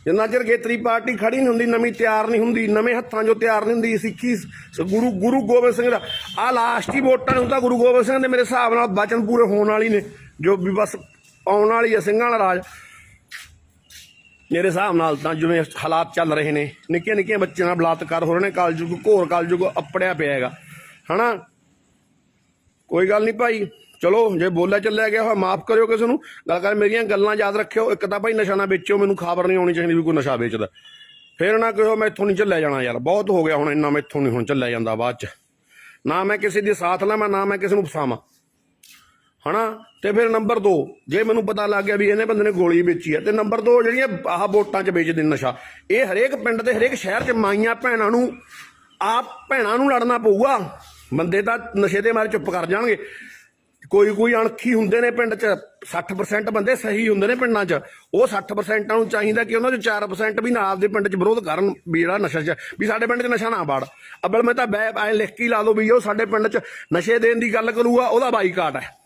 ਜਿੰਨਾ ਚਿਰ ਖੇਤਰੀ ਪਾਰਟੀ ਖੜੀ ਨਹੀਂ ਹੁੰਦੀ, ਨਵੀਂ ਤਿਆਰ ਨਹੀਂ ਹੁੰਦੀ, ਨਵੇਂ ਹੱਥਾਂ 'ਚੋਂ ਤਿਆਰ ਨਹੀਂ ਹੁੰਦੀ, ਸਿੱਖੀ ਗੁਰੂ ਗੁਰੂ ਗੋਬਿੰਦ ਸਿੰਘ ਦਾ। ਆ ਲਾਸਟ ਹੀ ਵੋਟਾਂ ਨੂੰ ਤਾਂ ਗੁਰੂ ਗੋਬਿੰਦ ਸਿੰਘ ਦੇ ਮੇਰੇ ਹਿਸਾਬ ਨਾਲ ਬਚਨ ਪੂਰੇ ਹੋਣ ਵਾਲੀ ਨੇ, ਜੋ ਵੀ ਬਸ ਆਉਣ ਵਾਲੀ ਹੈ, ਸਿੰਘਾਂ ਵਾਲਾ ਰਾਜ। ਮੇਰੇ ਹਿਸਾਬ ਨਾਲ ਤਾਂ ਜਿਵੇਂ ਹਾਲਾਤ ਚੱਲ ਰਹੇ ਨੇ, ਨਿੱਕੀਆਂ ਨਿੱਕੀਆਂ ਬੱਚਿਆਂ ਨਾਲ ਬਲਾਤਕਾਰ ਹੋ ਰਹੇ ਨੇ ਕਾਲਜੁਗ ਘੋਰ ਕਾਲਜੁਗ ਅਪੜਿਆ ਪਿਆ ਹੈਗਾ। ਹਨਾ? ਕੋਈ ਗੱਲ ਨਹੀਂ ਭਾਈ। ਚਲੋ, ਜੇ ਬੋਲਿਆ ਚੱਲਿਆ ਗਿਆ ਹੋਇਆ, ਮਾਫ ਕਰਿਓ ਕਿਸੇ ਨੂੰ। ਗੱਲ ਕਰ, ਮੇਰੀਆਂ ਗੱਲਾਂ ਯਾਦ ਰੱਖਿਓ। ਇੱਕ ਤਾਂ ਭਾਈ ਨਸ਼ਾ ਨਾ ਵੇਚਿਓ, ਮੈਨੂੰ ਖਬਰ ਨਹੀਂ ਆਉਣੀ ਚਾਹੀਦੀ ਵੀ ਕੋਈ ਨਸ਼ਾ ਵੇਚਦਾ। ਫੇਰ ਨਾ ਕਹੋ, ਮੈਂ ਇੱਥੋਂ ਨਹੀਂ ਚੱਲਿਆ ਜਾਣਾ ਯਾਰ। ਬਹੁਤ ਹੋ ਗਿਆ ਹੁਣ ਇੰਨਾ, ਮੈਂ ਇੱਥੋਂ ਨਹੀਂ ਹੁਣ ਚੱਲਿਆ ਜਾਂਦਾ ਬਾਅਦ ਚ। ਨਾ ਮੈਂ ਕਿਸੇ ਦੀ ਸਾਥ ਲਵਾਂ ਨਾ ਮੈਂ ਕਿਸੇ ਨੂੰ ਫਸਾਵਾਂ। ਹਨਾ? ਤੇ ਫਿਰ ਨੰਬਰ 2 ਜੇ ਮੈਨੂੰ ਪਤਾ ਲੱਗ ਗਿਆ ਵੀ ਇਹਨੇ ਬੰਦੇ ਨੇ ਗੋਲੀ ਵੇਚੀ ਹੈ ਤੇ ਨੰਬਰ 2 ਜਿਹੜੀਆਂ ਆਹ ਵੋਟਾਂ 'ਚ ਵੇਚਦੇ ਨਸ਼ਾ, ਇਹ ਹਰੇਕ ਪਿੰਡ ਤੇ ਹਰੇਕ ਸ਼ਹਿਰ 'ਚ ਮਾਈਆਂ ਭੈਣਾਂ ਨੂੰ, ਆਪ ਭੈਣਾਂ ਨੂੰ ਲੜਨਾ ਪਊਗਾ। ਬੰਦੇ ਤਾਂ ਨਸ਼ੇ ਦੇ ਮਾਰੇ ਚੁੱਪ ਕਰ ਜਾਣਗੇ। ਕੋਈ ਕੋਈ ਅਣਖੀ ਹੁੰਦੇ ਨੇ ਪਿੰਡ 'ਚ 60% ਬੰਦੇ ਸਹੀ ਹੁੰਦੇ ਨੇ ਪਿੰਡਾਂ 'ਚ। ਉਹ 60% ਨੂੰ ਚਾਹੀਦਾ ਕਿ ਉਹਨਾਂ 'ਚ 4% ਵੀ ਨਾ ਆਪਦੇ ਪਿੰਡ 'ਚ ਵਿਰੋਧ ਕਰਨ ਵੀ ਜਿਹੜਾ ਨਸ਼ਾ 'ਚ, ਵੀ ਸਾਡੇ ਪਿੰਡ 'ਚ ਨਸ਼ਾ ਨਾ ਵੜ। ਅਬਲ ਮੈਂ ਤਾਂ ਬੈ ਐ ਲਿਖ ਕੇ ਲਾ ਦੋ ਵੀ ਉਹ ਸਾਡੇ ਪਿੰਡ 'ਚ ਨਸ਼ੇ ਦੇਣ ਦੀ ਗੱਲ ਕਰੂਗਾ, ਉਹਦਾ ਬਾਈਕਾਟ ਹੈ।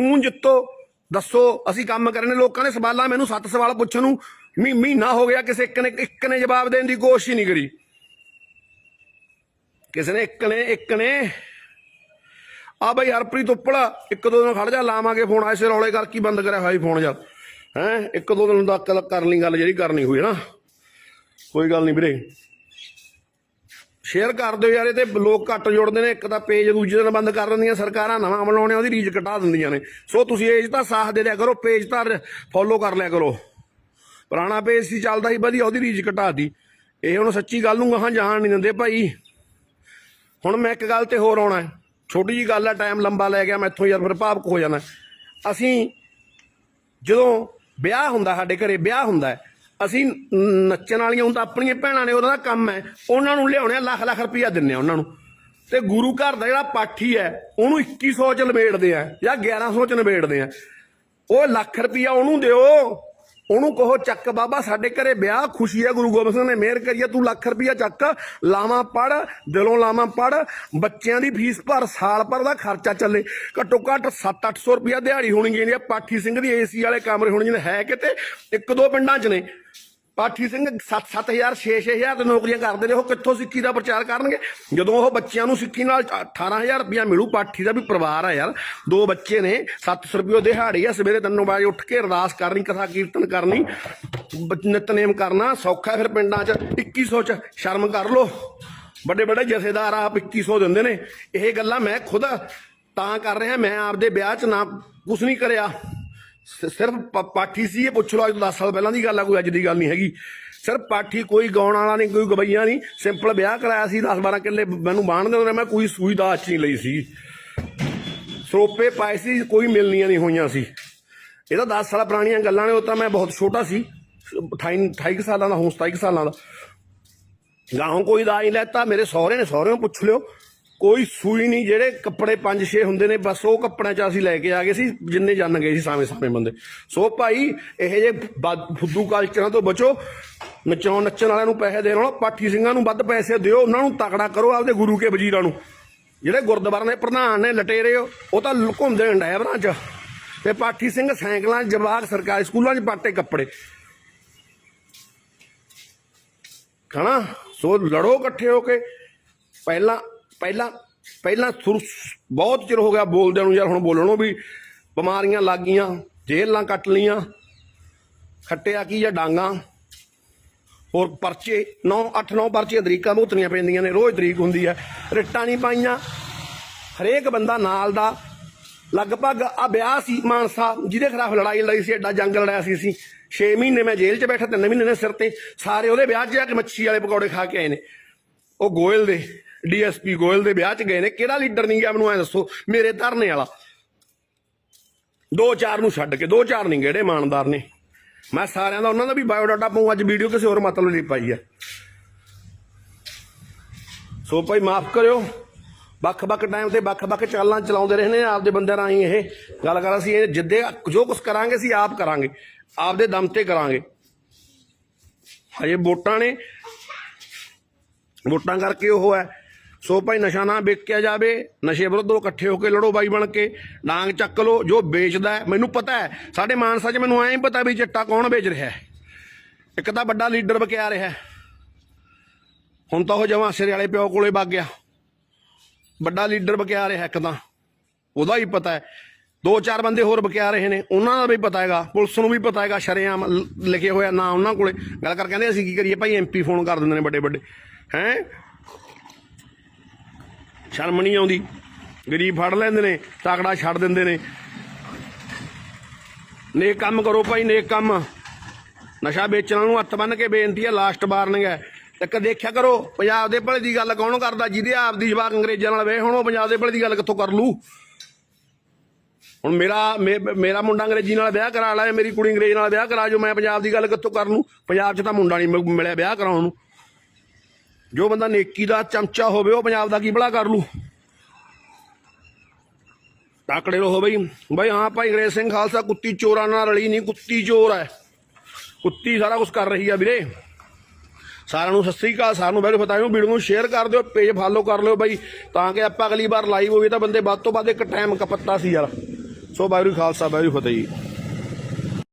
ਊਂ ਜਿੱਤੋ, ਦੱਸੋ, ਅਸੀਂ ਕੰਮ ਕਰਨੇ, ਲੋਕਾਂ ਨੇ ਸਵਾਲਾਂ ਮੈਨੂੰ ਸੱਤ ਸਵਾਲ ਪੁੱਛਣ ਨੂੰ ਮਹੀ- ਮਹੀਨਾ ਹੋ ਗਿਆ, ਕਿਸੇ ਇੱਕ ਨੇ ਇੱਕ ਨੇ ਜਵਾਬ ਦੇਣ ਦੀ ਕੋਸ਼ਿਸ਼ ਹੀ ਨਹੀਂ ਕਰੀ। ਕਿਸੇ ਨੇ, ਇੱਕ ਨੇ ਇੱਕ ਨੇ, ਆ ਬਈ ਹਰਪ੍ਰੀਤ ਉੱਪਲ ਇੱਕ ਦੋ ਦਿਨ ਖੜ ਜਾ, ਲਾਵਾਂਗੇ ਫੋਨ ਐਸੇ ਰੌਲੇ ਕਰਕੇ ਬੰਦ ਕਰਿਆ ਹੋਇਆ ਫੋਨ ਜਾ ਹੈ, ਇੱਕ ਦੋ ਦਿਨ ਦਾ ਕਰ ਕਰ ਲਈ ਗੱਲ, ਜਿਹੜੀ ਕਰਨੀ ਹੋਈ ਹੈ ਨਾ। ਕੋਈ ਗੱਲ ਨਹੀਂ ਵੀਰੇ। ਸ਼ੇਅਰ ਕਰ ਦਿਓ ਯਾਰ ਇਹ ਤੇ ਲੋਕ ਘੱਟ ਜੁੜਦੇ ਨੇ ਇੱਕ ਤਾਂ ਪੇਜ ਦੂਜੇ ਨਾਲ ਬੰਦ ਕਰ ਦਿੰਦੀਆਂ ਸਰਕਾਰਾਂ ਨਵਾਂ ਬਣਾਉਣੇ ਉਹਦੀ ਰੀਚ ਘਟਾ ਦਿੰਦੀਆਂ ਨੇ। ਸੋ ਤੁਸੀਂ ਇਹ 'ਚ ਤਾਂ ਸਾਥ ਦੇ ਦਿਆ ਕਰੋ ਪੇਜ ਤਾਂ ਫੋਲੋ ਕਰ ਲਿਆ ਕਰੋ। ਪੁਰਾਣਾ ਪੇਜ ਸੀ ਚੱਲਦਾ ਸੀ ਵਧੀਆ ਉਹਦੀ ਰੀਚ ਘਟਾਤੀ। ਇਹ ਹੁਣ ਸੱਚੀ ਗੱਲ ਨੂੰ ਗਾਹਾਂ ਜਾਣ ਨਹੀਂ ਦਿੰਦੇ ਭਾਈ। ਹੁਣ ਮੈਂ ਇੱਕ ਗੱਲ ਤੇ ਹੋਰ ਆਉਣਾ ਹੈ। ਛੋਟੀ ਜੀ ਗੱਲ ਹੈ ਟਾਈਮ ਲੰਬਾ ਲੈ ਗਿਆ ਮੈਂ ਇੱਥੋਂ ਯਾਰ ਫਿਰ ਭਾਵਕ ਹੋ ਜਾਣਾ। ਅਸੀਂ ਜਦੋਂ ਵਿਆਹ ਹੁੰਦਾ ਸਾਡੇ ਘਰੇ ਵਿਆਹ ਹੁੰਦਾ ਹੈ, ਅਸੀਂ ਨੱਚਣ ਵਾਲੀਆਂ ਹੁਣ ਤਾਂ ਆਪਣੀਆਂ ਭੈਣਾਂ ਨੇ, ਉਹਨਾਂ ਦਾ ਕੰਮ ਹੈ। ਉਹਨਾਂ ਨੂੰ ਲਿਆਉਣੇ ਆ, ਲੱਖ ਲੱਖ ਰੁਪਈਆ ਦਿੰਨੇ ਆ ਉਹਨਾਂ ਨੂੰ। ਤੇ ਗੁਰੂ ਘਰ ਦਾ ਜਿਹੜਾ ਪਾਠੀ ਹੈ, ਉਹਨੂੰ 2100 ਚ ਲਵੇੜਦੇ ਆ ਜਾਂ 1100 ਚ ਲਵੇੜਦੇ ਆ। ਉਹ ਲੱਖ ਰੁਪਈਆ ਉਹਨੂੰ ਦਿਓ। ਉਹਨੂੰ ਕਹੋ, ਚੱਕ ਬਾਬਾ, ਸਾਡੇ ਘਰੇ ਵਿਆਹ, ਖੁਸ਼ੀ ਹੈ ਗੁਰੂ ਗੋਬਿੰਦ ਸਿੰਘ ਨੇ ਮਿਹਰ ਕਰੀ ਹੈ ਤੂੰ ਲੱਖ ਰੁਪਈਆ ਚੱਕ, ਲਾਵਾਂ ਪੜ, ਦਿਲੋਂ ਲਾਵਾਂ ਪੜ, ਬੱਚਿਆਂ ਦੀ ਫੀਸ ਭਰ, ਸਾਲ ਭਰ ਦਾ ਖਰਚਾ ਚੱਲੇ। ਘੱਟੋ ਘੱਟ 7-800 ਰੁਪਇਆ ਦਿਹਾੜੀ ਹੋਣੀ ਚਾਹੀਦੀ ਹੈ ਪਾਠੀ ਸਿੰਘ ਦੀ ਏਸੀ ਵਾਲੇ ਕਮਰੇ ਹੋਣੇ ਚਾਹੀਦੇ, ਹੈ ਕਿਤੇ? ਇੱਕ ਦੋ ਪਿੰਡਾਂ 'ਚ ਨੇ। ਪਾਠੀ ਸਿੰਘ 7-7000 6-6000 ਤੇ ਨੌਕਰੀਆਂ ਕਰਦੇ ਨੇ। ਉਹ ਕਿੱਥੋਂ ਸਿੱਖੀ ਦਾ ਪ੍ਰਚਾਰ ਕਰਨਗੇ? ਜਦੋਂ ਉਹ ਬੱਚਿਆਂ ਨੂੰ ਸਿੱਖੀ ਨਾਲ 18000 ਰੁਪਇਆ ਮਿਲੂ, ਪਾਠੀ ਦਾ ਵੀ ਪਰਿਵਾਰ ਆ ਯਾਰ। ਦੋ ਬੱਚੇ ਨੇ 700 ਰੁਪਏ ਦਿਹਾੜੀ ਆ। ਸਵੇਰੇ 3 ਵਜੇ ਉੱਠ ਕੇ ਅਰਦਾਸ ਕਰਨੀ, ਕਥਾ ਕੀਰਤਨ ਕਰਨੀ, ਬ- ਨਿਤਨੇਮ ਕਰਨਾ, ਸੌਖਾ ਫਿਰ ਪਿੰਡਾਂ 'ਚ 2100 'ਚ ਸ਼ਰਮ ਕਰ ਲੋ ਵੱਡੇ ਵੱਡੇ ਜਥੇਦਾਰ ਆਪ 2100 ਦਿੰਦੇ ਨੇ। ਇਹ ਗੱਲਾਂ ਮੈਂ ਖੁਦ ਤਾਂ ਕਰ ਰਿਹਾ, ਮੈਂ ਆਪਦੇ ਵਿਆਹ 'ਚ ਨਾ ਕੁਛ ਨਹੀਂ ਕਰਿਆ। ਸਿਰਫ ਪ- ਪਾਠੀ ਸੀ, ਇਹ ਪੁੱਛ ਲਓ, ਅੱਜ ਤੋਂ 10 ਸਾਲ ਪਹਿਲਾਂ ਦੀ ਗੱਲ ਆ, ਕੋਈ ਅੱਜ ਦੀ ਗੱਲ ਨਹੀਂ ਹੈਗੀ। ਸਿਰਫ ਪਾਠੀ, ਕੋਈ ਗਾਉਣ ਵਾਲਾ ਨਹੀਂ, ਕੋਈ ਗਵਈਆ ਨਹੀਂ, ਸਿੰਪਲ ਵਿਆਹ ਕਰਾਇਆ ਸੀ 10 12 ਕਿੱਲੇ ਮੈਨੂੰ ਬਾਣ ਦੇ ਮੈਂ ਕੋਈ ਸੂਈ ਦਾ ਨਹੀਂ ਲਈ ਸੀ। ਸਰੋਪੇ ਪਾਏ ਸੀ, ਕੋਈ ਮਿਲਣੀਆਂ ਨਹੀਂ ਹੋਈਆਂ ਸੀ। ਇਹ ਤਾਂ 10 ਸਾਲ ਪੁਰਾਣੀਆਂ ਗੱਲਾਂ ਨੇ, ਉਹ ਤਾਂ ਮੈਂ ਬਹੁਤ ਛੋਟਾ ਸੀ। 28 28 ਕੁ ਸਾਲਾਂ ਦਾ, ਹੁਣ 27 ਕੁ ਸਾਲਾਂ ਦਾ। ਗਾਹੋਂ ਕੋਈ ਦਾਜ ਨਹੀਂ ਲੈਤਾ, ਮੇਰੇ ਸਹੁਰੇ ਨੇ, ਸਹੁਰਿਆਂ ਪੁੱਛ ਲਿਓ। ਕੋਈ ਸੂਈ ਨਹੀਂ, ਜਿਹੜੇ ਕੱਪੜੇ 5-6 ਹੁੰਦੇ ਨੇ, ਬਸ ਉਹ ਕੱਪੜਿਆਂ 'ਚ ਅਸੀਂ ਲੈ ਕੇ ਆ ਗਏ ਸੀ, ਜਿੰਨੇ ਜੰਨ ਗਏ ਸੀ ਸਾਵੇਂ ਸਾਵੇਂ ਬੰਦੇ। ਸੋ ਭਾਈ, ਇਹ ਜੇ ਫੁੱਦੂ ਕਲਚਰਾਂ ਤੋਂ ਬਚੋ, ਨਚਾਉਣ, ਨੱਚਣ ਵਾਲਿਆਂ ਨੂੰ ਪੈਸੇ ਦੇਣ ਨਾਲੋਂ ਪਾਠੀ ਸਿੰਘਾਂ ਨੂੰ ਵੱਧ ਪੈਸੇ ਦਿਓ, ਉਹਨਾਂ ਨੂੰ ਤਕੜਾ ਕਰੋ, ਆਪਦੇ ਗੁਰੂ ਕੇ ਵਜ਼ੀਰਾਂ ਨੂੰ। ਜਿਹੜੇ ਗੁਰਦੁਆਰਾ ਦੇ ਪ੍ਰਧਾਨ ਨੇ, ਲਟੇਰੇ, ਉਹ ਤਾਂ ਘੁੰਮਦੇ ਨੇ ਡਰਾਈਵਰਾਂ 'ਚ। ਤੇ ਪਾਠੀ ਸਿੰਘ ਸਾਈਕਲਾਂ 'ਚ, ਜਵਾਕ ਸਰਕਾਰੀ ਸਕੂਲਾਂ 'ਚ ਪਾਟੇ ਕੱਪੜੇ। ਹਨਾ ਸੋ ਲੜੋ ਇਕੱਠੇ ਹੋ ਕੇ, ਪਹਿਲਾਂ ਪਹਿਲਾਂ ਪਹਿਲਾਂ ਸੁਰ ਬਹੁਤ ਚਿਰ ਹੋ ਗਿਆ ਬੋਲਦਿਆਂ ਨੂੰ ਯਾਰ ਹੁਣ ਬੋਲਣੋਂ ਵੀ ਬਿਮਾਰੀਆਂ ਲੱਗ ਗਈਆਂ ਜੇਲਾਂ ਕੱਟ ਲੀਆਂ ਖੱਟਿਆ ਕੀ ਜਾਂ ਡਾਂਗਾ। ਹੋਰ ਪਰਚੇ 9 8 9 ਪਰਚੇ ਤਰੀਕਾਂ ਭੁਗਤਣੀਆਂ ਪੈਂਦੀਆਂ ਨੇ, ਰੋਜ਼ ਤਰੀਕ ਹੁੰਦੀ ਹੈ ਰਿੱਟਾਂ ਨਹੀਂ ਪਾਈਆਂ। ਹਰੇਕ ਬੰਦਾ ਨਾਲ ਦਾ, ਲਗਭਗ ਆ ਵਿਆਹ ਸੀ ਮਾਨਸਾ, ਜਿਹਦੇ ਖਿਲਾਫ ਲੜਾਈ ਲੜਾਈ ਸੀ, ਐਡਾ ਜੰਗ ਲੜਾਇਆ ਸੀ ਅਸੀਂ। 6 ਮਹੀਨੇ ਮੈਂ ਜੇਲ੍ਹ 'ਚ ਬੈਠਾ 3 ਮਹੀਨੇ ਨੇ ਸਿਰ ਤੇ, ਸਾਰੇ ਉਹਦੇ ਵਿਆਹ 'ਚ ਜਾ ਕੇ ਮੱਛੀ ਵਾਲੇ ਪਕੌੜੇ ਖਾ ਕੇ ਆਏ ਨੇ। ਉਹ ਗੋਇਲ ਦੇ ਡੀਐਸਪੀ ਗੋਇਲ ਦੇ ਵਿਆਹ 'ਚ ਗਏ ਨੇ, ਕਿਹੜਾ ਲੀਡਰ ਨਹੀਂ ਗਿਆ ਮੈਨੂੰ ਐ ਦੱਸੋ, ਮੇਰੇ ਧਰਨੇ ਵਾਲਾ। ਦੋ ਚਾਰ ਨੂੰ ਛੱਡ ਕੇ, ਦੋ ਚਾਰ ਨਹੀਂ ਗੇੜੇ ਇਮਾਨਦਾਰ ਨੇ। ਮੈਂ ਸਾਰਿਆਂ ਦਾ, ਉਹਨਾਂ ਦਾ ਵੀ ਬਾਇਓਡਾਟਾ ਪਾਉਂ ਅੱਜ ਵੀਡੀਓ ਕਿਸੇ ਹੋਰ ਮਤਲਬ ਲਈ ਪਾਈ ਹੈ ਸੋ ਭਾਈ ਮਾਫ ਕਰਿਓ, ਵੱਖ-ਵੱਖ ਟਾਈਮ ਤੇ ਵੱਖ-ਵੱਖ ਚਾਲਾਂ ਚਲਾਉਂਦੇ ਰਹੇ ਨੇ ਆਪਦੇ ਬੰਦਿਆਂ ਰਾਹੀਂ ਇਹ। ਗੱਲ ਕਰ ਅਸੀਂ ਇਹ ਜਿੱਦੇ ਜੋ ਕੁਝ ਕਰਾਂਗੇ, ਅਸੀਂ ਆਪ ਕਰਾਂਗੇ, ਆਪਦੇ ਦਮ ਤੇ ਕਰਾਂਗੇ। ਹਜੇ ਵੋਟਾਂ ਨੇ, ਵੋਟਾਂ ਕਰਕੇ ਉਹ ਹੈ। ਸੋ ਭਾਈ ਨਸ਼ਾ ਨਾ ਵੇਚਿਆ ਜਾਵੇ, ਨਸ਼ੇ ਵਿਰੁੱਧ ਇਕੱਠੇ ਹੋ ਕੇ ਲੜੋ ਬਾਈ ਬਣ ਕੇ, ਡਾਂਗ ਚੱਕ ਲੋ ਜੋ ਵੇਚਦਾ ਮੈਨੂੰ ਪਤਾ ਹੈ, ਸਾਡੇ ਮਾਨਸਾ 'ਚ ਮੈਨੂੰ ਐਂ ਹੀ ਪਤਾ ਵੀ ਚਿੱਟਾ ਕੌਣ ਵੇਚ ਰਿਹਾ ਹੈ। ਇੱਕ ਤਾਂ ਵੱਡਾ ਲੀਡਰ ਬਕਿਆ ਰਿਹਾ ਹੁਣ ਤਾਂ ਉਹ ਜਮਾਂ ਸਿਰੇ ਵਾਲੇ ਪਿਓ ਕੋਲੇ ਵਗ ਗਿਆ। ਵੱਡਾ ਲੀਡਰ ਬਕਿਆ ਰਿਹਾ ਇੱਕ ਤਾਂ। ਉਹਦਾ ਹੀ ਪਤਾ ਹੈ। ਦੋ ਚਾਰ ਬੰਦੇ ਹੋਰ ਬਕਿਆ ਰਹੇ ਨੇ, ਉਹਨਾਂ ਦਾ ਵੀ ਪਤਾ ਹੈਗਾ, ਪੁਲਿਸ ਨੂੰ ਵੀ ਪਤਾ ਹੈਗਾ, ਸ਼ਰੇਆਮ ਲ- ਲਿਖੇ ਹੋਇਆ ਨਾ ਉਹਨਾਂ ਕੋਲੇ। ਗੱਲ ਕਰ ਕਹਿੰਦੇ, ਅਸੀਂ ਕੀ ਕਰੀਏ? ਭਾਈ ਐਮਪੀ ਫੋਨ ਕਰ ਦਿੰਦੇ ਨੇ ਵੱਡੇ ਵੱਡੇ ਹੈ? ਸ਼ਰਮ ਨਹੀਂ ਆਉਂਦੀ। ਗਰੀਬ ਫੜ ਲੈਂਦੇ ਨੇ, ਤਾਕੜਾ ਛੱਡ ਦਿੰਦੇ ਨੇ। ਨੇਕ ਕੰਮ ਕਰੋ ਭਾਈ, ਨੇਕ ਕੰਮ। ਨਸ਼ਾ ਵੇਚਣ ਨੂੰ ਹੱਥ ਬੰਨ ਕੇ ਬੇਨਤੀ ਹੈ ਲਾਸਟ ਵਾਰਨਿੰਗ ਹੈ। ਇੱਕ ਦੇਖਿਆ ਕਰੋ, ਪੰਜਾਬ ਦੇ ਭਲੇ ਦੀ ਗੱਲ ਕੌਣ ਕਰਦਾ, ਜਿਹਦੇ ਆਪ ਦੀ ਜਵਾਕ ਅੰਗਰੇਜ਼ਾਂ ਨਾਲ ਵੇ ਹੁਣ, ਉਹ ਪੰਜਾਬ ਦੇ ਭਲੇ ਦੀ ਗੱਲ ਕਿੱਥੋਂ ਕਰ ਲੂ? ਹੁਣ ਮੇਰਾ, ਮੇ- ਮੇਰਾ ਮੁੰਡਾ ਅੰਗਰੇਜ਼ੀ ਨਾਲ ਵਿਆਹ ਕਰਾ ਲਿਆ ਮੇਰੀ ਕੁੜੀ ਅੰਗਰੇਜ਼ ਨਾਲ ਵਿਆਹ ਕਰਾ ਜੋ, ਮੈਂ ਪੰਜਾਬ ਦੀ ਗੱਲ ਕਿੱਥੋਂ ਕਰ ਲੂ? ਪੰਜਾਬ 'ਚ ਤਾਂ ਮੁੰਡਾ ਨਹੀਂ ਮਿ- ਮਿਲਿਆ ਵਿਆਹ ਕਰਾਉਣ ਨੂੰ। ਜੋ ਬੰਦਾ ਨੇਕੀ ਦਾ ਚਮਚਾ ਹੋਵੇ, ਉਹ ਪੰਜਾਬ ਦਾ ਕੀ ਭਲਾ ਕਰ ਲੂ? ਤਾਕੜੇ ਰਹੋ ਬਈ। ਬਈ ਹਾਂ ਭਾਈ ਅੰਗਰੇਜ਼ ਸਿੰਘ ਖਾਲਸਾ, ਕੁੱਤੀ ਚੋਰਾਂ ਨਾਲ ਰਲੀ ਨਹੀਂ, ਕੁੱਤੀ ਚੋਰ ਹੈ। ਕੁੱਤੀ ਸਾਰਾ ਕੁਝ ਕਰ ਰਹੀ ਆ ਵੀਰੇ। ਸਾਰਿਆਂ ਨੂੰ ਸਤਿ ਸ੍ਰੀ ਅਕਾਲ, ਸਾਰਿਆਂ ਨੂੰ ਵੈਰੀ ਨੂੰ ਵੀਡੀਓ ਨੂੰ ਸ਼ੇਅਰ ਕਰ ਦਿਓ ਪੇਜ ਫਾਲੋ ਕਰ ਲਿਓ ਬਾਈ। ਤਾਂ ਕਿ ਆਪਾਂ ਅਗਲੀ ਵਾਰ ਲਾਈਵ ਹੋਵੇ ਤਾਂ ਬੰਦੇ ਵੱਧ ਤੋਂ ਵੱਧ ਇੱਕ ਟਾਈਮ ਕਪੱਤਾ ਸੀ ਯਾਰ। ਸੋ ਵਾਹਿਗੁਰੂ ਖਾਲਸਾ, ਵਾਹਿਗੁਰੂ ਫਤਿਹ। ਜੀ